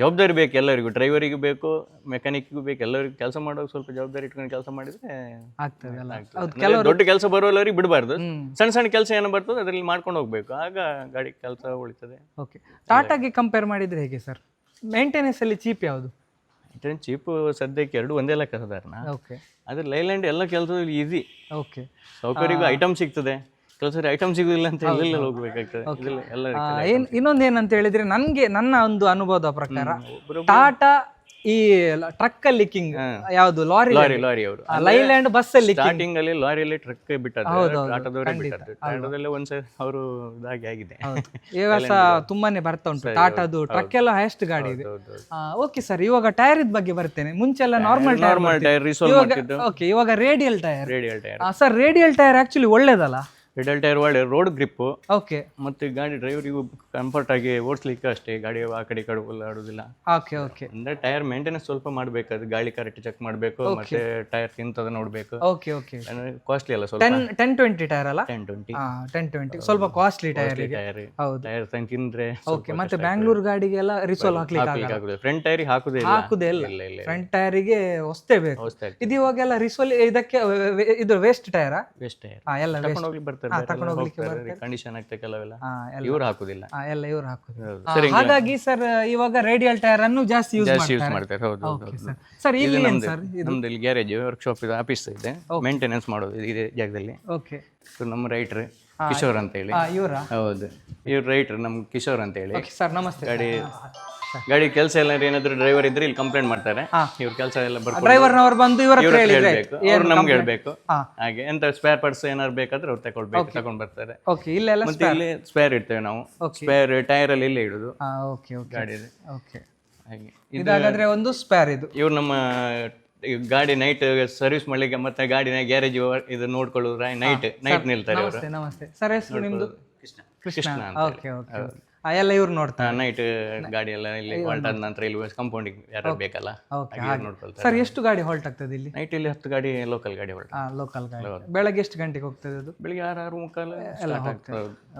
ಜವಾಬ್ದಾರಿ ಬೇಕು ಎಲ್ಲರಿಗೂ ಡ್ರೈವರಿಗೂ ಬೇಕು ಮೆಕ್ಯಾನಿಕ್ಗೂ ಬೇಕು ಎಲ್ಲರಿಗೂ ಕೆಲಸ ಮಾಡೋಕೆ ಸ್ವಲ್ಪ ಜವಾಬ್ದಾರಿ ಇಟ್ಕೊಂಡು ಕೆಲಸ ಮಾಡಿದ್ರೆ ಆಗ್ತದೆ ಅಲ್ಲ. ಹೌದು ಅಂದ್ರೆ ದೊಡ್ಡ ಕೆಲಸ ಬರೋಲ್ಲರಿಗೆ ಬಿಡಬಾರ್ದು. ಸಣ್ಣ ಸಣ್ಣ ಕೆಲಸ ಏನೋ ಬರ್ತದೆ ಅದರಲ್ಲಿ ಮಾಡ್ಕೊಂಡು ಹೋಗ್ಬೇಕು. ಆಗ ಗಾಡಿ ಕೆಲಸ ಉಳಿತದೆ. ಓಕೆ ಟಾಟಾಗೆ ಕಂಪೇರ್ ಮಾಡಿದ್ರೆ ಹೇಗೆ ಸರ್ ಮೇಂಟೆನೆನ್ಸ್ ಅಲ್ಲಿ ಚೀಪ್ ಯಾವುದು? ಚೀಪ್ ಸದ್ಯಕ್ಕೆ ಎರಡು ಒಂದೇ ಲೆಕ್ಕ ಸಾಧಾರಣ. ಓಕೆ ಆದ್ರೆ ಲೈಲ್ಯಾಂಡ್ ಎಲ್ಲ ಕೆಲಸದಲ್ಲಿ ಈಸಿ ಓಕೆ ಸೌಕರ್ಯಗೂ ಐಟಮ್ ಸಿಗ್ತದೆ. ಕೆಲಸ ಐಟಮ್ ಸಿಗುದಿಲ್ಲ ಅಂತ ಹೋಗ್ಬೇಕಾಗ್ತದೆ? ಇದೆಲ್ಲ ಎಲ್ಲ ಏನ್ ಇನ್ನೊಂದು ಏನಂತ ಹೇಳಿದ್ರೆ ನನ್ಗೆ ನನ್ನ ಒಂದು ಅನುಭವದ ಪ್ರಕಾರ ಟಾಟಾ ಈ ಟ್ರಕ್ ಅಲ್ಲಿ ಕಿಂಗ್ ಯಾವುದು? ಲಾರಿ ಲಾರಿ ಲಾರಿ ಅವರು. ಲೈಲ್ಯಾಂಡ್ ಬಸ್ ಅಲ್ಲಿ ಸ್ಟಾರ್ಟಿಂಗ್ ಅಲ್ಲಿ ಲಾರಿಯಲ್ಲಿ ಟ್ರಕ್ ಬಿಟ್ಟದ್ದು. ಟಾಟಾದವರೇ ಬಿಟ್ಟದ್ದು. ಟಾಟಾದಲ್ಲೇ ಒಂದ್ಸರಿ ಅವರು ಇದಾಗಿ ಆಗಿದೆ. ಇವಾಗ ತುಂಬಾನೇ ಬರ್ತಾ ಉಂಟು. ಟಾಟಾದು ಟ್ರಕ್ ಎಲ್ಲ ಹೈಯೆಸ್ಟ್ ಗಾಡಿ ಇದೆ. ಓಕೆ ಸರ್ ಇವಾಗ ಟೈರ್ ಇದ್ ಬಗ್ಗೆ ಬರ್ತೇನೆ. ಮುಂಚೆಲ್ಲ normal tyre normal tyre resolve ಮಾಡ್ತಿದ್ದು. Okay ಇವಾಗ radial tyre radial tyre sir radial tyre actually ಒಳ್ಳೇದಲ್ಲ? ರೇಡಿಯಲ್ ಟೈರ್ ಒಳ್ಳೆ ರೋಡ್ ಗ್ರಿಪ್ ಓಕೆ ಮತ್ತೆ ಗಾಡಿ ಡ್ರೈವರಿಗೂ ಕಂಫರ್ಟ್ ಆಗಿ ಓಡಿಸ್ಲಿಕ್ಕೆ ಅಷ್ಟೇ. ಗಾಡಿ ಆ ಕಡೆ ಈ ಕಡೆ ಆಡೋದಿಲ್ಲ ಓಕೆ ಓಕೆ ಅಂದ್ರೆ ಟೈರ್ ಮೇಂಟೆನೆನ್ಸ್ ಸ್ವಲ್ಪ ಮಾಡಬೇಕು. ಅದು ಗಾಳಿ ಕರೆಕ್ಟ್ ಚೆಕ್ ಮಾಡಬೇಕು. ಮತ್ತೆ ಟೈರ್ ತಿಂತದ ನೋಡ್ಬೇಕು. ಓಕೆ ಓಕೆ ಕಾಸ್ಟ್ಲಿ ಅಲ್ಲ ಸ್ವಲ್ಪ. ಟೆನ್ ಟೆನ್ ಟ್ವೆಂಟಿ ಟೈರ್ ಅಲ್ಲ? ಟೆನ್ ಟ್ವೆಂಟಿ ಟೆನ್ ಟ್ವೆಂಟಿ ಸ್ವಲ್ಪ ಕಾಸ್ಟ್ಲಿ ಟೈರ್ ಟೈರ್ ಹೌದು. ಟೈರ್ ತಿಂದ್ರೆ ಓಕೆ ಮತ್ತೆ ಬ್ಯಾಂಗ್ಳೂರ್ ಗಾಡಿಗೆಲ್ಲ ರಿಸೋಲ್ ಹಾಕ್ಲಿಕ್ಕೆ ಹಾಕುದು ಫ್ರಂಟ್ ಟೈರ್ ಹಾಕುದೇ ಇಲ್ಲ. ಹಾಕುದೇ ಇಲ್ಲ. ಫ್ರಂಟ್ ಟೈರಿಗೆ ಹೊಸ್ತೇ ಬೇಕು. ಇದು ಇವಾಗೆಲ್ಲ ರಿಸೋಲ್ ಇದಕ್ಕೆ ಇದು ವೇಸ್ಟ್ ಟೈರಾ ವೇಸ್ಟ್ ಟೈರ್ ಎಲ್ಲ ವೇಸ್ಟ್ ಬರ್ತಾರೆ. ಕಂಡೀಷನ್ ಆಗ್ತದೆ ಕೆಲವೆಲ್ಲ ಇವ್ರು ಹಾಕುದಿಲ್ಲ. ಎಲ್ಲ ಇವ್ರು ಹಾಕುದು. ಹಾಗಾಗಿ ಸರ್ ಇವಾಗ ರೇಡಿಯಲ್ ಟೈರ್ ಅನ್ನು ಜಾಸ್ತಿ ಯೂಸ್ ಜಾಸ್ತಿ ಯೂಸ್ ಮಾಡ್ತಾರೆ. ಹೌದು. ಸರ್ ಇಲ್ಲಿ ನಮ್ದು ನಮ್ದು ಇಲ್ಲಿ ಗ್ಯಾರೇಜ್ ವರ್ಕ್ಶಾಪ್ ಇದೆ ಆಫೀಸ್ ಇದೆ. ಮೇಂಟೆನೆನ್ಸ್ ಮಾಡೋದು ಇದೇ ಜಾಗದಲ್ಲಿ. ಓಕೆ ಸೊ ನಮ್ಮ ರೈಟ್ರ್ ಕಿಶೋರ್ ಅಂತ ಹೇಳಿ ಇವರ? ಹೌದು. ಇವ್ರು ರೈಟ್ರ್ ನಮ್ ಕಿಶೋರ್ ಅಂತ ಹೇಳಿ ಸರ್ ನಮಸ್ತೆ ಗಾಡಿ ಗಾಡಿ ಕೆಲಸ ಎಲ್ಲ ಏನಾದ್ರು ಡ್ರೈವರ್ ಇದ್ರೆ ಇಲ್ಲಿ ಕಂಪ್ಲೇಂಟ್ ಮಾಡ್ತಾರೆ. ಇವ್ರ ಕೆಲಸ ಎಲ್ಲ ಬರ್ತಾರೆ ಡ್ರೈವರ್ನವರು ಬಂದು ಇವರ ಹತ್ರ ಹೇಳಿದ್ರೆ ಅವ್ರು ನಮ್ಗೆ ಹೇಳ್ಬೇಕು. ಹಾಗೆ ಎಂತ ಸ್ಪೇರ್ ಪಾರ್ಟ್ಸ್ ಏನಾದ್ರು ಬೇಕಾದ್ರೆ ಅವ್ರು ತಗೊಳ್ಬೇಕು ತಗೊಂಡ್ ಬರ್ತಾರೆ. ಓಕೆ ಇಲ್ಲೆಲ್ಲ ಮತ್ತೆ ಇಲ್ಲಿ ಸ್ಪೇರ್ ಇಡ್ತೇವೆ ನಾವು. ಸ್ಪೇರ್ ಟೈರ್ ಅಲ್ಲಿ ಇಲ್ಲೇ ಇಡುದು. ಓಕೆ ಓಕೆ ಗಾಡಿ ಓಕೆ ಹಾಗೆ. ಇದಾಗಾದ್ರೆ ಒಂದು ಸ್ಪೇರ್ ಇದು. ಇವ್ರು ನಮ್ಮ ಗಾಡಿ ನೈಟ್ ಸರ್ವಿಸ್ ಮಾಡ್ಲಿಕ್ಕೆ ಮತ್ತೆ ಗಾಡಿನ ಗ್ಯಾರೇಜ್ ಇದು ನೋಡ್ಕೊಳ್ಳೋದ್ರ ನೈಟ್ ನೈಟ್ ನಿಲ್ತಾರೆ ಅವರು ನಮಸ್ತೆ ನಮಸ್ತೆ. ಸರ್ ಹೆಸರು ನಿಮ್ದು? ಕೃಷ್ಣ. ಕೃಷ್ಣ. ಓಕೆ ಓಕೆ ಎಲ್ಲ ಇವ್ರು ನೋಡ್ತಾರೆ. ನೈಟ್ ಗಾಡಿ ಎಲ್ಲ ಇಲ್ಲಿ ಹೊಲ್ಟಾದ ನಂತರ ಇಲ್ಲಿ ಕಂಪೌಂಡಿಗೆ ಯಾರು ಬೇಕಲ್ಲ ನೋಡ್ಕೊಳ್ತಾರೆ. ಸರ್ ಎಷ್ಟು ಗಾಡಿ ಹಾಲ್ಟ್ ಆಗ್ತದೆ ಇಲ್ಲಿ? ನೈಟ್ ಇಲ್ಲಿ ಹತ್ತು ಗಾಡಿ ಲೋಕಲ್ ಗಾಡಿ ಹಾಲ್ಟ್ ಲೋಕಲ್ ಗಾಡಿ. ಬೆಳಗ್ಗೆ ಎಷ್ಟು ಗಂಟೆಗೆ ಹೋಗ್ತದೆ ಅದು? ಬೆಳಿಗ್ಗೆ ಆರು ಆರು ಮುಕ್ಕಾಲು.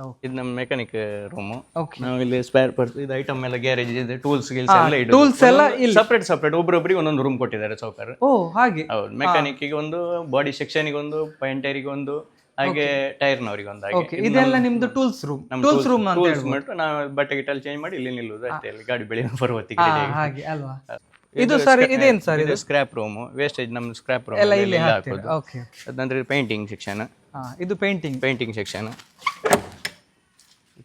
ಓಕೆ. ಇದು ನಮ್ಮ ಮೆಕ್ಯಾನಿಕ್ ರೂಮ್ ಓಕೆ ನಾವು ಇಲ್ಲಿ ಸ್ಪೇರ್ ಪಾರ್ಟ್ಸ್ ಇದು ಐಟಮ್ ಎಲ್ಲ ಗ್ಯಾರೇಜ್ ಇದೆ ಟೂಲ್ಸ್ ಗಿಲ್ಸ್ ಎಲ್ಲ ಇದೆ ಟೂಲ್ಸ್ ಎಲ್ಲ ಇಲ್ಲಿ. ಸಪ್ರೇಟ್ ಸಪ್ರೇಟ್ ಒಬ್ರೊಬ್ರಿಗೆ ಒಂದೊಂದು ರೂಮ್ ಕೊಟ್ಟಿದ್ದಾರೆ ಸೌಕರ್ ಓ ಹಾಗೆ. ಹೌದು. ಮೆಕ್ಯಾನಿಕ್ಗೆ ಒಂದು ಬಾಡಿ ಸೆಕ್ಷನ್ಗೆ ಒಂದು ಪೈಂಟರಿಗೆ ಒಂದು ಹಾಗೆ ಟೈರ್ನವರಿಗೆ ಒಂದು ಇದೆಲ್ಲ ನಿಮ್ದು ಟೂಲ್ಸ್ ರೂಮ್ ಟೂಲ್ಸ್ ರೂಮ್ ಅಂತ ಹೇಳ್ಬಿಟ್ಟು ನಾವು ಬಟ್ಟೆ ಗಿಟ್ಟಲ್ಲಿ ಚೇಂಜ್ ಮಾಡಿ ಇಲ್ಲಿ ನಿಲ್ಲುದು ಅಷ್ಟೇ ಅಲ್ಲಿ ಗಾಡಿ ಬೆಳಿ ಬರುವತ್ತಿಗೆ ಹಾ, ಹಾಗೆ ಅಲ್ವಾ? ಇದು ಸರ್ ಇದೇನ್ ಸರ್ ಇದು ಸ್ಕ್ರಾಪ್ ರೂಮ್ ವೇಸ್ಟೇಜ್ ನಮ್ಮ ಸ್ಕ್ರಾಪ್ ರೂಮ್ ಎಲ್ಲ ಇಲ್ಲಿ ಹಾಕೋದು. ಓಕೆ ಅದಂದ್ರೆ ಪೇಂಟಿಂಗ್ ಸೆಕ್ಷನ್ ಇದು ಪೇಂಟಿಂಗ್ ಪೇಂಟಿಂಗ್ ಸೆಕ್ಷನ್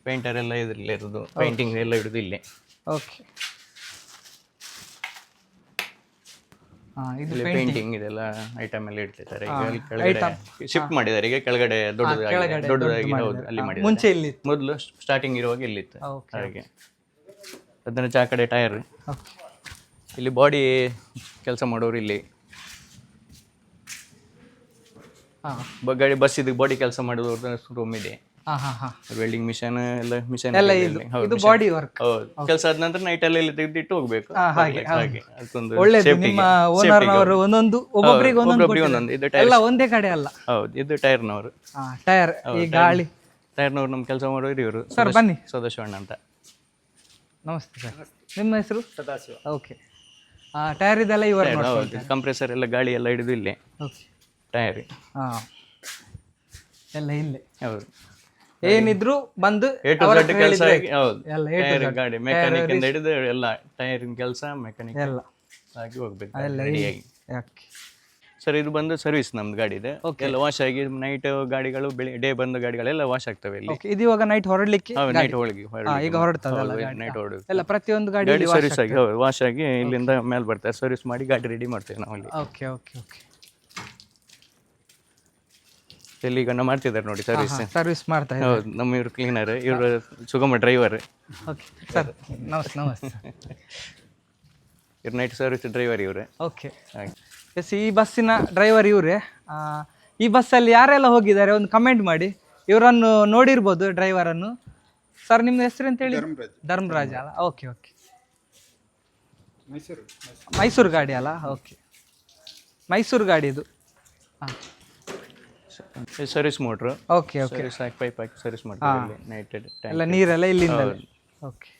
ಪೇಂಟರ್ ಎಲ್ಲ ಇದ್ರಲ್ಲಿ ಇರೋದು. ಪೇಂಟಿಂಗ್ ಎಲ್ಲ ಇಡುದು ಇಲ್ಲಿ. ಓಕೆ ಹಾ ಇದು ಪೇಂಟಿಂಗ್ ಇದೆಲ್ಲ ಐಟಮ್ ಎಲ್ಲ ಇಡ್ತಿದ್ದಾರೆ. ಈಗ ಅಲ್ಲಿ ಕೆಳಗಡೆ ಶಿಫ್ಟ್ ಮಾಡಿದ್ದಾರೆ. ಈಗ ಕೆಳಗಡೆ ದೊಡ್ಡದಾಗಿ ದೊಡ್ಡದಾಗಿ ಹೌದು ಅಲ್ಲಿ ಮುಂಚೆ ಇಲ್ಲಿ ಮೊದಲು ಸ್ಟಾರ್ಟಿಂಗ್ ಇರುವಾಗ ಇಲ್ಲಿತ್ತು ಹಾಗೆ. ಅದನ್ನ ಚಾ ಕಡೆ ಟೈರ್ ಇಲ್ಲಿ ಬಾಡಿ ಕೆಲಸ ಮಾಡೋರು ಇಲ್ಲಿ. ಗಾಡಿ ಬಸ್ ಇದ್ ಬಾಡಿ ಕೆಲಸ ಮಾಡೋದು ರೂಮ್ ಇದೆ. ವೆಲ್ಡಿಂಗ್ ಮಿಷನ್ ಎಲ್ಲ ಮಿಷನ್ ಎಲ್ಲ ಇದು ಇದು ಬಾಡಿ ವರ್ಕ್ ಕೆಲಸ ಆದ ನಂತರ ನೈಟ್ ಅಲ್ಲಿ ತೆಗ್ದಿಟ್ಟು ಹೋಗ್ಬೇಕು. ಹಾಗೆ, ಹಾಗೆ ಅದಕ್ಕೊಂದು ಒಳ್ಳೇದು. ನಿಮ್ಮ ಓನರ್ ನವರು ಓನರ್ನವರು ಒಂದೊಂದು ಒಬ್ಬೊಬ್ಬರಿಗೆ ಒಂದೊಂದು ಒಬ್ಬೊಬ್ರಿಗೆ ಒಂದೊಂದು. ಇದು ಟೈರ್ ಎಲ್ಲ ಒಂದೇ ಕಡೆ ಅಲ್ಲ. ಹೌದು ಇದು ಟೈರ್ನವರು. ಹಾ ಟೈರ್ ಈ ಗಾಳಿ. ಟೈರ್ನವ್ರು ನಮ್ಮ ಕೆಲಸ ಮಾಡೋರು ಇವರು. ಸರ್ ಬನ್ನಿ. ಸದಾಶಿವಣ್ಣ ಅಂತ. ನಮಸ್ತೆ ಸರ್ ನಿಮ್ಮ ಹೆಸರು? ಓಕೆ ಆ ಟೈರ್ ಇದೆಲ್ಲ ಇವರು ಹೌದು ಕಂಪ್ರೆಸರ್ ಎಲ್ಲ ಗಾಳಿ ಎಲ್ಲ ಹಿಡಿದು ಇಲ್ಲೇ. ಓಕೆ ಟೈರ್ ಹಾಂ. ಎಲ್ಲ ಇಲ್ಲೇ. ಹೌದು. ಏನಿದ್ರು ಬಂದು ಕೆಲಸ. ಗಾಡಿ ಮೆಕ್ಯಾನಿಕ್ ಇಂದ ಹಿಡಿದು ಎಲ್ಲ ಟೈರಿನ ಕೆಲಸ ಮೆಕ್ಯಾನಿಕ್ ಎಲ್ಲ. ಆಗಿ ಹೋಗ್ಬೇಕು. ರೆಡಿಯಾಗಿ ಸರ್ ಇದು ಬಂದು ಸರ್ವಿಸ್ ನಮ್ದು ಗಾಡಿ ಇದೆ. ಎಲ್ಲ ವಾಶ್ ಆಗಿ ನೈಟ್ ಗಾಡಿಗಳು ಡೇ ಬಂದ ಗಾಡಿಗಳೆಲ್ಲ ವಾಶ್ ಆಗ್ತವೆ ಇಲ್ಲಿ. ಓಕೆ ಇದು ಇವಾಗ ನೈಟ್ ಹೊರಡ್ಲಿಕ್ಕೆ ನೈಟ್ ಒಳಗೆ ಹಾ, ಈಗ ಹೊರಡ್ತದಲ್ಲ ನೈಟ್ ಹೊರಡು ಎಲ್ಲ ಪ್ರತಿಯೊಂದು ಗಾಡಿ ಗಾಡಿ ಸರ್ವಿಸ್ ಆಗಿ ವಾಶ್ ಆಗಿ ಇಲ್ಲಿಂದ ಮೇಲೆ ಬರ್ತಾರೆ. ಸರ್ವಿಸ್ ಮಾಡಿ ಗಾಡಿ ರೆಡಿ ಮಾಡ್ತೇವೆ ನಾವು ಇಲ್ಲಿ ಓಕೆ ಓಕೆ ಓಕೆ ಇಲ್ಲಿ ಈಗ ಮಾಡ್ತಿದ್ದಾರೆ ನೋಡಿ ಸರ್ವಿಸ್ ಸರ್ವಿಸ್ ಮಾಡ್ತಾ ಇದ್ದಾರೆ. ಹೌದು ನಮ್ಮ ಇವರು ಕ್ಲೀನರ್ ಇವರು ಸುಗಮ ಡ್ರೈವರ್ ಓಕೆ ಸರ್ ನಮಸ್ತೆ ನಮಸ್ತೆ ಇವ್ರು ನೈಟ್ ಸರ್ವಿಸ್ ಡ್ರೈವರ್ ಇವರೇ. ಓಕೆ ಹಾಗೆ. ಎಸ್ ಈ ಬಸ್ಸಿನ ಡ್ರೈವರ್ ಇವರೇ. ಈ ಬಸ್ಸಲ್ಲಿ ಯಾರೆಲ್ಲ ಹೋಗಿದ್ದಾರೆ ಒಂದು ಕಮೆಂಟ್ ಮಾಡಿ. ಇವರನ್ನು ನೋಡಿರ್ಬೋದು ಡ್ರೈವರನ್ನು ಸರ್ ನಿಮ್ಮ ಹೆಸರು ಅಂತ ಹೇಳಿ? ಧರ್ಮರಾಜ. ಅಲ್ಲ? ಓಕೆ ಓಕೆ ಮೈಸೂರು ಗಾಡಿ ಅಲ್ಲ? ಓಕೆ ಮೈಸೂರು ಗಾಡಿ ಇದು. ಹಾಂ. Service motor okay okay service ಹಾಕಿ ಪೈಪ್ ಹಾಕಿ ಸರ್ವಿಸ್ ಮಾಡ್ತಾರೆ ಇಲ್ಲಿ ನೈಟ್ ಎಲ್ಲ ನೀರೆಲ್ಲ ಇಲ್ಲಿಂದ ಓಕೆ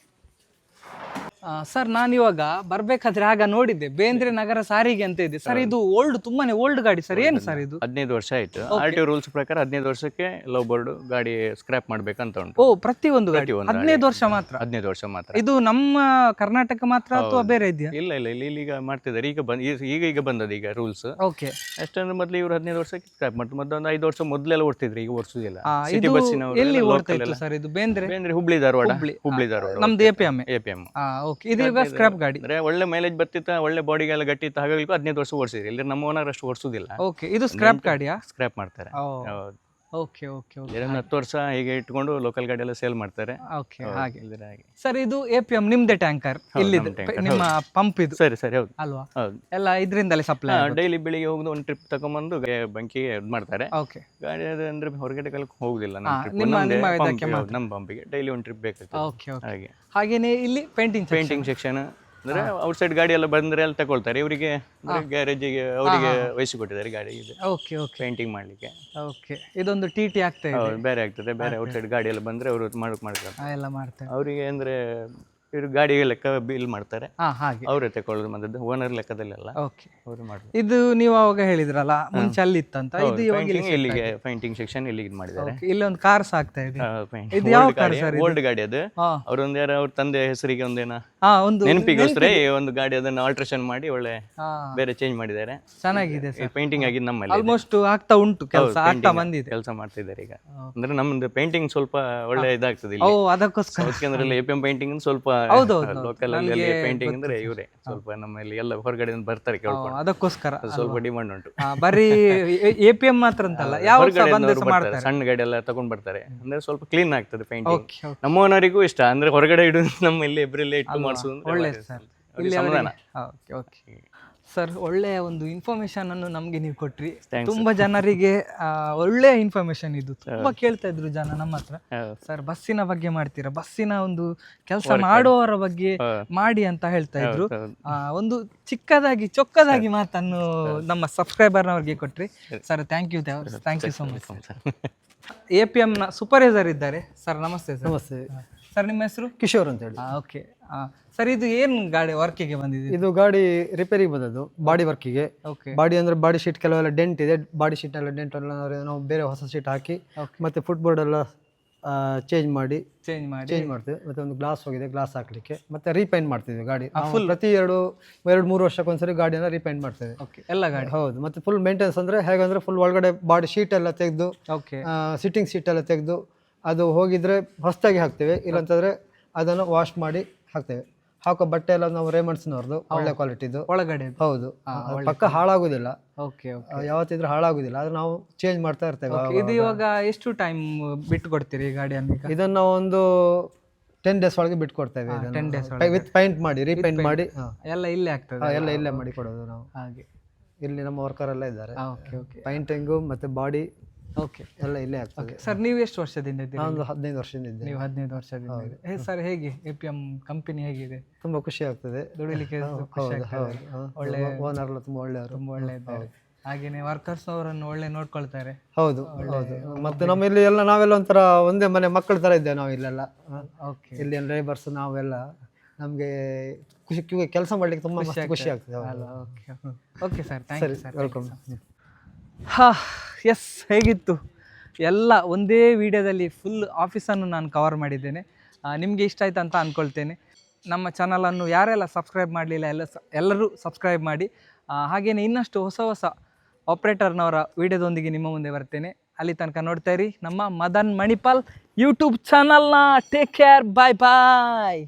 ಸರ್ ನಾನು ಇವಾಗ ಬರ್ಬೇಕಾದ್ರೆ ಆಗ ನೋಡಿದ್ದೆ. ಬೇಂದ್ರೆ ನಗರ ಸಾರಿಗೆ ಅಂತ ಇದೆ. ಸರ್ ಇದು ಓಲ್ಡ್ ತುಂಬಾನೇ ಓಲ್ಡ್ ಗಾಡಿ ಸರ್. ಏನು ಸರ್ ಇದು? ಹದಿನೈದು ವರ್ಷ ಆಯ್ತು. ಆರ್ ಟಿ ರೂಲ್ಸ್ ಪ್ರಕಾರ ಹದಿನೈದು ವರ್ಷಕ್ಕೆ ಲವ್ ಬೋರ್ಡ್ ಗಾಡಿ ಸ್ಕ್ರಾಪ್ ಮಾಡ್ಬೇಕಂತ ಉಂಟು. ಓ ಪ್ರತಿಯೊಂದು ಗಾಡಿ? ಪ್ರತಿಯೊಂದು ಹದಿನೈದು ವರ್ಷ ಮಾತ್ರ? ಹದಿನೈದು ವರ್ಷ ಮಾತ್ರ. ಇದು ನಮ್ಮ ಕರ್ನಾಟಕ ಮಾತ್ರ ಅಥವಾ ಬೇರೆ ಇದೆಯಾ? ಇಲ್ಲ ಇಲ್ಲ ಇಲ್ಲಿ ಈಗ ಮಾಡ್ತಿದ್ದಾರೆ. ಈಗ ಬಂದ್ ಈಗ- ಈಗ ಬಂದದ ಈಗ ರೂಲ್ಸ್ ಓಕೆ ಎಷ್ಟಂದ್ರೆ ಮೊದಲು ಇವರು ಹದಿನೈದು ವರ್ಷಕ್ಕೆ ಸ್ಕ್ರಾಪ್ ಮಾಡ್ತಾರೆ ಮೊದಲು ಒಂದು ಐದು ವರ್ಷ ಮೊದಲೆಲ್ಲ ಓಡ್ತಿದ್ರು ಈಗ ಓಡಿಸುದಿಲ್ಲ. ಸಿಟಿ ಇದು ಎಲ್ಲಿ ಓಡ್ತಾ ಸರ್ ಇದು? ಬೇಂದ್ರೆ? ಬೇಂದ್ರೆ ಹುಬ್ಳಿ ಧಾರವಾಡ. ಹುಬ್ಳಿ. ಧಾರವಾಡ. ನಮ್ದು A P M A. P M okay ಇದು ಸ್ಕ್ರಾಪ್ ಗಾಡಿ. ಅಂದ್ರೆ ಒಳ್ಳೆ ಮೈಲೇಜ್ ಬರ್ತಿತ್ತ ಒಳ್ಳೆ ಬಾಡಿಗೆಲ್ಲ ಗಟ್ಟಿತ್ತು ಹಾಗಾಗಿ ಹದಿನೈದು ವರ್ಷ ಓಡಿಸಿದ್ರಿ. ಇಲ್ಲಿ ನಮ್ಮ ಓನರ್ ಅಷ್ಟು ಓಡಿಸುದಿಲ್ಲ. ಓಕೆ ಇದು ಸ್ಕ್ರಾಪ್ ಗಾಡಿಯಾ? ಸ್ಕ್ರಾಪ್ ಮಾಡ್ತಾರೆ. ಹೌದು. ಓಕೆ ಓಕೆ ಓಕೆ ಇದನ್ನ ಹತ್ತು ವರ್ಷ ಹೀಗೆ ಇಟ್ಕೊಂಡು ಲೋಕಲ್ ಗಾಡಿ ಎಲ್ಲ ಸೇಲ್ ಮಾಡ್ತಾರೆ. ಓಕೆ ಹಾಗೆ. ಇಲ್ದಿರ ಹಾಗೆ. ಸರ್ ಇದು ಎ ಪಿ ನಿಮ್ದೇ ಟ್ಯಾಂಕರ್ ಇಲ್ಲಿದೆ. ನಿಮ್ಮ ಪಂಪ್ ಇದು? ಸರಿ ಸರಿ ಹೌದು. ಅಲ್ವಾ? ಹೌದು. ಎಲ್ಲ ಇದರಿಂದಲೇ ಸಪ್ಲೈ ಡೈಲಿ ಬೆಳಿಗ್ಗೆ ಹೋಗಿ ಒಂದು ಟ್ರಿಪ್ ತಗೊಂಬಂದು ಬಂಕಿಗೆ ಇದು ಮಾಡ್ತಾರೆ. ಓಕೆ ಗಾಡಿ ಅದು ಅಂದ್ರೆ ಹೊರಗಡೆ ಕಾಲಕ್ಕೆ ಹೋಗುದಿಲ್ಲ ನಮ್ಮ. ನಿಮ್ಮ- ಪಂಪಿಗೆ ಡೈಲಿ ಒಂದು ಟ್ರಿಪ್ ಬೇಕಾಗ್ತದೆ. ಓಕೆ ಹಾಗೆ. ಹಾಗೇನೆ ಇಲ್ಲಿ ಪೇಂಟಿಂಗ್ ಪೇಂಟಿಂಗ್ ಸೆಕ್ಷನ್ ಅಂದ್ರೆ ಔಟ್ಸೈಡ್ ಗಾಡಿ ಎಲ್ಲ ಬಂದ್ರೆ ಅಲ್ಲಿ ತಗೊಳ್ತಾರೆ. ಇವರಿಗೆ ಗ್ಯಾರೇಜಿಗೆ ಅವರಿಗೆ ವಹಿಸಿಕೊಟ್ಟಿದ್ದಾರೆ ಗಾಡಿ ಇದು. ಓಕೆ ಓಕೆ ಪೇಂಟಿಂಗ್ ಮಾಡ್ಲಿಕ್ಕೆ. ಓಕೆ ಇದೊಂದು ಟಿ ಟಿ ಆಗ್ತಾ ಇದೆ. ಬೇರೆ ಆಗ್ತದೆ. ಬೇರೆ ಔಟ್ಸೈಡ್ ಗಾಡಿ ಎಲ್ಲ ಬಂದ್ರೆ ಅವರು ಮಾಡಕ್ ಮಾಡ್ತಾರೆ. ಎಲ್ಲ ಮಾಡ್ತಾರೆ. ಅವರಿಗೆ ಅಂದ್ರೆ ಇವರು ಗಾಡಿ ಲೆಕ್ಕ ಬಿಲ್ ಮಾಡ್ತಾರೆ. ಹಾ ಹಾಗೆ. ಅವರೇ ತಗೊಳ್ಳೋದು ಮತ್ತೆ ಓನರ್ ಲೆಕ್ಕದಲ್ಲೆಲ್ಲ ಓಕೆ ಅವರು ಮಾಡ್ತಾರೆ. ಇದು ನೀವು ಅವಾಗ ಹೇಳಿದ್ರಲ್ಲ ಮುಂಚೆ ಅಲ್ಲಿ ಇತ್ತಂತ ಇದು ಇವಾಗ ಇಲ್ಲಿ Painting ಇಲ್ಲಿಗೆ ಪೇಂಟಿಂಗ್ ಸೆಕ್ಷನ್ ಇಲ್ಲಿಗೆ ಮಾಡಿದ್ದಾರೆ? Okay, ಇಲ್ಲಿ ಒಂದು ಕಾರ್ ಸಾಕ್ತಾ ಇದೆ. ಇದು ಯಾವ ಕಾರ್ ಸರ್ ಓಲ್ಡ್ ಗಾಡಿ ಅದು. ಹಾ. ಅವ್ರೊಂದ್ ಯಾರ ಅವ್ರ ತಂದೆ ಹೆಸರಿಗೆ ಒಂದೇನ ಹಾ ಒಂದು ನೆನಪಿಗೋಸ್ಕರ ಈ ಒಂದು ಗಾಡಿ ಅದನ್ನ ಆಲ್ಟ್ರೇಷನ್ ಮಾಡಿ ಒಳ್ಳೆ ಹಾ. ಬೇರೆ ಚೇಂಜ್ ಮಾಡಿದ್ದಾರೆ. ಚೆನ್ನಾಗಿದೆ ಸರ್. ಪೇಂಟಿಂಗ್ ಆಗಿದ್ದು ನಮ್ಮಲ್ಲಿ. ಆಲ್ಮೋಸ್ಟ್ ಆಗ್ತಾ ಉಂಟು ಕೆಲಸ ಆಗ್ತಾ ಬಂದಿದೆ. ಕೆಲಸ ಮಾಡ್ತಿದ್ದಾರೆ ಈಗ. ಅಂದ್ರೆ ನಮ್ದು ಪೇಂಟಿಂಗ್ ಸ್ವಲ್ಪ ಒಳ್ಳೆ ಇದಾಗ್ತದೆ ಓ ಅದಕ್ಕೋಸ್ಕರ. ಯಾಕೆಂದ್ರೆ ಎ ಪಿ ಎಂ ಪೇಂಟಿಂಗ್ ಸ್ವಲ್ಪ. ಲೋಕಲ್ ಅಲ್ಲಿ ಪೇಂಟಿಂಗ್ ಅಂದ್ರೆ ಇವರೇ. ಸ್ವಲ್ಪ ನಮ್ಮಲ್ಲಿ ಎಲ್ಲ ಹೊರಗಡೆ ಬರ್ತಾರೆ ಕೇಳ್ಕೊಂಡು. ಅದಕ್ಕೋಸ್ಕರ ಸ್ವಲ್ಪ ಡಿಮಾಂಡ್ ಉಂಟು. ಬರೀ ಎ ಪಿ ಎಂ ಮಾತ್ರ ಅಂತಲ್ಲ ಯಾವ ಬರ್ತಾರೆ ಮಾಡ್ತಾರೆ. ಸಣ್ಣ ಗಾಡಿ ಎಲ್ಲ ತಗೊಂಡ್ ಬರ್ತಾರೆ. ಅಂದ್ರೆ ಸ್ವಲ್ಪ ಕ್ಲೀನ್ ಆಗ್ತದೆ ಪೇಂಟಿಂಗ್ ನಮ್ಮವನವರಿಗೂ ಇಷ್ಟ ಅಂದ್ರೆ ಹೊರಗಡೆ ಇಡೋದು ನಮ್ಮ ಇಲ್ಲಿ ಎಬ್ರಿಲ್ಲೇ ಇಟ್ಟು ಮಾಡಿಸೋದು ಒಳ್ಳೆ ಸಮಾಧಾನ. Okay okay. ಸರ್ ಒಳ್ಳೆಯ ಒಂದು ಇನ್ಫಾರ್ಮೇಶನ್ ಅನ್ನು ನಮಗೆ ನೀವು ಕೊಟ್ರಿ. ತುಂಬಾ ಜನರಿಗೆ ಆ, ಒಳ್ಳೆಯ ಇನ್ಫಾರ್ಮೇಶನ್ ಇದು. ತುಂಬಾ ಕೇಳ್ತಾ ಇದ್ರು ಜನ ನಮ್ಮ ಹತ್ರ. ಹೌದು. ಸರ್ ಬಸ್ಸಿನ ಬಗ್ಗೆ ಮಾಡ್ತೀರಾ? ಬಸ್ಸಿನ ಒಂದು ಕೆಲಸ ಮಾಡುವವರ ಬಗ್ಗೆ ಮಾಡಿ ಅಂತ ಹೇಳ್ತಾ ಇದ್ರು. ಹೌದು. ಆ, ಒಂದು ಚಿಕ್ಕದಾಗಿ ಚೊಕ್ಕದಾಗಿ ಮಾತನ್ನು ನಮ್ಮ ಸಬ್ಸ್ಕ್ರೈಬರ್ನವರಿಗೆ ಕೊಟ್ರಿ. Sir thank you thank you so much A P ನ ಸೂಪರ್ವೈಸರ್ ಇದ್ದಾರೆ. ಸರ್ ನಮಸ್ತೆ ಸರ್. ನಮಸ್ತೆ. ಸರ್ ನಿಮ್ಮ ಹೆಸರು? ಕಿಶೋರ್ ಅಂತ ಹೇಳಿ. ಓಕೆ ಸರ್ ಇದು ಏನು ಗಾಡಿ ವರ್ಕಿಗೆ ಬಂದಿದೆ ಇದು ಗಾಡಿ ರಿಪೇರಿಗೆ ಬಂದದ್ದು ಬಾಡಿ ವರ್ಕಿಗೆ ಓಕೆ ಬಾಡಿ ಅಂದ್ರೆ ಬಾಡಿ ಶೀಟ್ ಕೆಲವೆಲ್ಲ ಡೆಂಟ್ ಇದೆ ಬಾಡಿ ಶೀಟ್ ಎಲ್ಲ ಡೆಂಟ್ ಎಲ್ಲ ನಾವು ಬೇರೆ ಹೊಸ ಶೀಟ್ ಹಾಕಿ ಮತ್ತೆ ಫುಟ್ಬೋರ್ಡ್ ಎಲ್ಲ ಚೇಂಜ್ ಮಾಡಿ ಚೇಂಜ್ ಮಾಡಿ. ಚೇಂಜ್ ಮಾಡ್ತೇವೆ ಮತ್ತೆ ಒಂದು ಗ್ಲಾಸ್ ಹೋಗಿದೆ ಗ್ಲಾಸ್ ಹಾಕ್ಲಿಕ್ಕೆ. ಮತ್ತೆ ರೀಪೈಂಟ್ ಮಾಡ್ತಿದ್ವಿ ಗಾಡಿ. ಫುಲ್ ಪ್ರತಿ ಎರಡು ಎರಡು ಮೂರು ವರ್ಷಕ್ಕೊಂದ್ಸರಿ ಗಾಡಿಯನ್ನು ರೀಪೈಂಟ್ ಮಾಡ್ತೇವೆ. ಓಕೆ ಎಲ್ಲ ಗಾಡಿ? ಹೌದು. ಮತ್ತೆ ಫುಲ್ ಮೇಂಟೆನೆನ್ಸ್ ಅಂದ್ರೆ ಹೇಗಂದ್ರೆ ಫುಲ್ ಒಳಗಡೆ ಬಾಡಿ ಶೀಟ್ ಎಲ್ಲ ತೆಗೆದು ಓಕೆ ಸಿಟ್ಟಿಂಗ್ ಶೀಟ್ ಎಲ್ಲ ತೆಗೆದು ಅದು ಹೋಗಿದ್ರೆ ಹೊಸದಾಗಿ ಹಾಕ್ತೇವೆ. ಇಲ್ಲಂತಂದ್ರೆ ಅದನ್ನು ವಾಶ್ ಮಾಡಿ ಹಾಕ್ತೇವೆ. ಹಾಕೋ ಬಟ್ಟೆ ಎಲ್ಲ ನಾವು ರೇಮಂಡ್ಸ್ನವ್ರದ್ದು ಒಳ್ಳೆ ಕ್ವಾಲಿಟಿದು ಒಳಗಡೆ ಹೌದು. ಪಕ್ಕ ಹಾಳಾಗುದಿಲ್ಲ. ಓಕೆ ಯಾವತ್ತಿದ್ರೂ ಹಾಳಾಗುದಿಲ್ಲ. ಅದು ನಾವು ಚೇಂಜ್ ಮಾಡ್ತಾ ಇರ್ತೇವೆ ಇದು ಇವಾಗ ಎಷ್ಟು ಟೈಮ್ ಬಿಟ್ಟು ಕೊಡ್ತೀರಿ ಗಾಡಿಯನ್ನು ಇದನ್ನ ಒಂದು ಟೆನ್ ಡೇಸ್ ಒಳಗೆ ಬಿಟ್ಕೊಡ್ತೇವೆ ಟೆನ್ ಡೇಸ್ ವಿತ್ ಪೈಂಟ್ ಮಾಡಿ ರೀಪೈಂಟ್ ಮಾಡಿ ಎಲ್ಲ ಇಲ್ಲೇ ಆಗ್ತದೆ. ಎಲ್ಲ ಇಲ್ಲೇ ಮಾಡಿ ಕೊಡೋದು ನಾವು. ಹಾಗೆ. ಇಲ್ಲಿ ನಮ್ಮ ವರ್ಕರ್ ಎಲ್ಲ ಇದ್ದಾರೆ. ಪೈಂಟಿಂಗು ಮತ್ತೆ ಬಾಡಿ ಓಕೆ ಎಲ್ಲ ಇಲ್ಲೇ ಆಗ್ತದೆ. ಸರ್ ನೀವು ಎಷ್ಟು ವರ್ಷದಿಂದ ಇದ್ದೀರಿ? ನಾನೊಂದು ಹದಿನೈದು ವರ್ಷದಿಂದ ಇದ್ದೇನೆ. ನೀವು ಹದಿನೈದು ವರ್ಷದಿಂದ. ಹೇ ಸರ್ ಹೇಗೆ? ಎ ಪಿ ಎಂ ಕಂಪನಿ ಹೇಗಿದೆ? ತುಂಬಾ ಖುಷಿ ಆಗ್ತದೆ. ದುಡಿಲಿಕ್ಕೆ ಖುಷಿ ಹೌದು ಆಗ್ತದೆ. ಹೌದು. ಒಳ್ಳೆ ಓನರ್ ಎಲ್ಲ ತುಂಬಾ ಒಳ್ಳೆಯವರು. ತುಂಬಾ ಒಳ್ಳೆ ಇದ್ದಾರೆ ಹಾಗೇನೆ ವರ್ಕರ್ಸ್ ಅವರನ್ನು ಒಳ್ಳೆ ನೋಡ್ಕೊಳ್ತಾರೆ. ಹೌದು ಹೌದು. ಮತ್ತೆ ನಮ್ಮ ಇಲ್ಲಿ ಎಲ್ಲ ನಾವೆಲ್ಲ ಒಂಥರ ಒಂದೇ ಮನೆ ಮಕ್ಕಳ ತರ ಇದ್ದೇವೆ ನಾವು ಇಲ್ಲೆಲ್ಲ. ಹ. ಓಕೆ ಇಲ್ಲಿ ಲೇಬರ್ಸ್ ನಾವೆಲ್ಲ ನಮಗೆ ಖುಷಿ ಕೆಲಸ ಮಾಡ್ಲಿಕ್ಕೆ ತುಂಬಾ ಮಸ್ತ್ ಖುಷಿ ಆಗ್ತದೆ. ಹೌದು. Okay okay sir thank you sir welcome ಹಾ. ಎಸ್ ಹೇಗಿತ್ತು? ಎಲ್ಲ ಒಂದೇ ವಿಡಿಯೋದಲ್ಲಿ ಫುಲ್ ಆಫೀಸನ್ನು ನಾನು ಕವರ್ ಮಾಡಿದ್ದೇನೆ. ನಿಮಗೆ ಇಷ್ಟ ಆಯ್ತು ಅಂತ ಅಂದ್ಕೊಳ್ತೇನೆ ನಮ್ಮ ಚಾನಲನ್ನು ಯಾರೆಲ್ಲ ಸಬ್ಸ್ಕ್ರೈಬ್ ಮಾಡಲಿಲ್ಲ, ಎಲ್ಲ ಎಲ್ಲರೂ ಸಬ್ಸ್ಕ್ರೈಬ್ ಮಾಡಿ. ಹಾಗೆಯೇ ಇನ್ನಷ್ಟು ಹೊಸ ಹೊಸ ಆಪ್ರೇಟರ್ನವರ ವಿಡಿಯೋದೊಂದಿಗೆ ನಿಮ್ಮ ಮುಂದೆ ಬರ್ತೇನೆ. ಅಲ್ಲಿ ತನಕ ನೋಡ್ತಾ ಇರಿ ನಮ್ಮ ಮದನ್ ಮಣಿಪಾಲ್ ಯೂಟ್ಯೂಬ್ ಚಾನಲ್ನ ಟೇಕ್ ಕೇರ್ ಬಾಯ್ ಬಾಯ್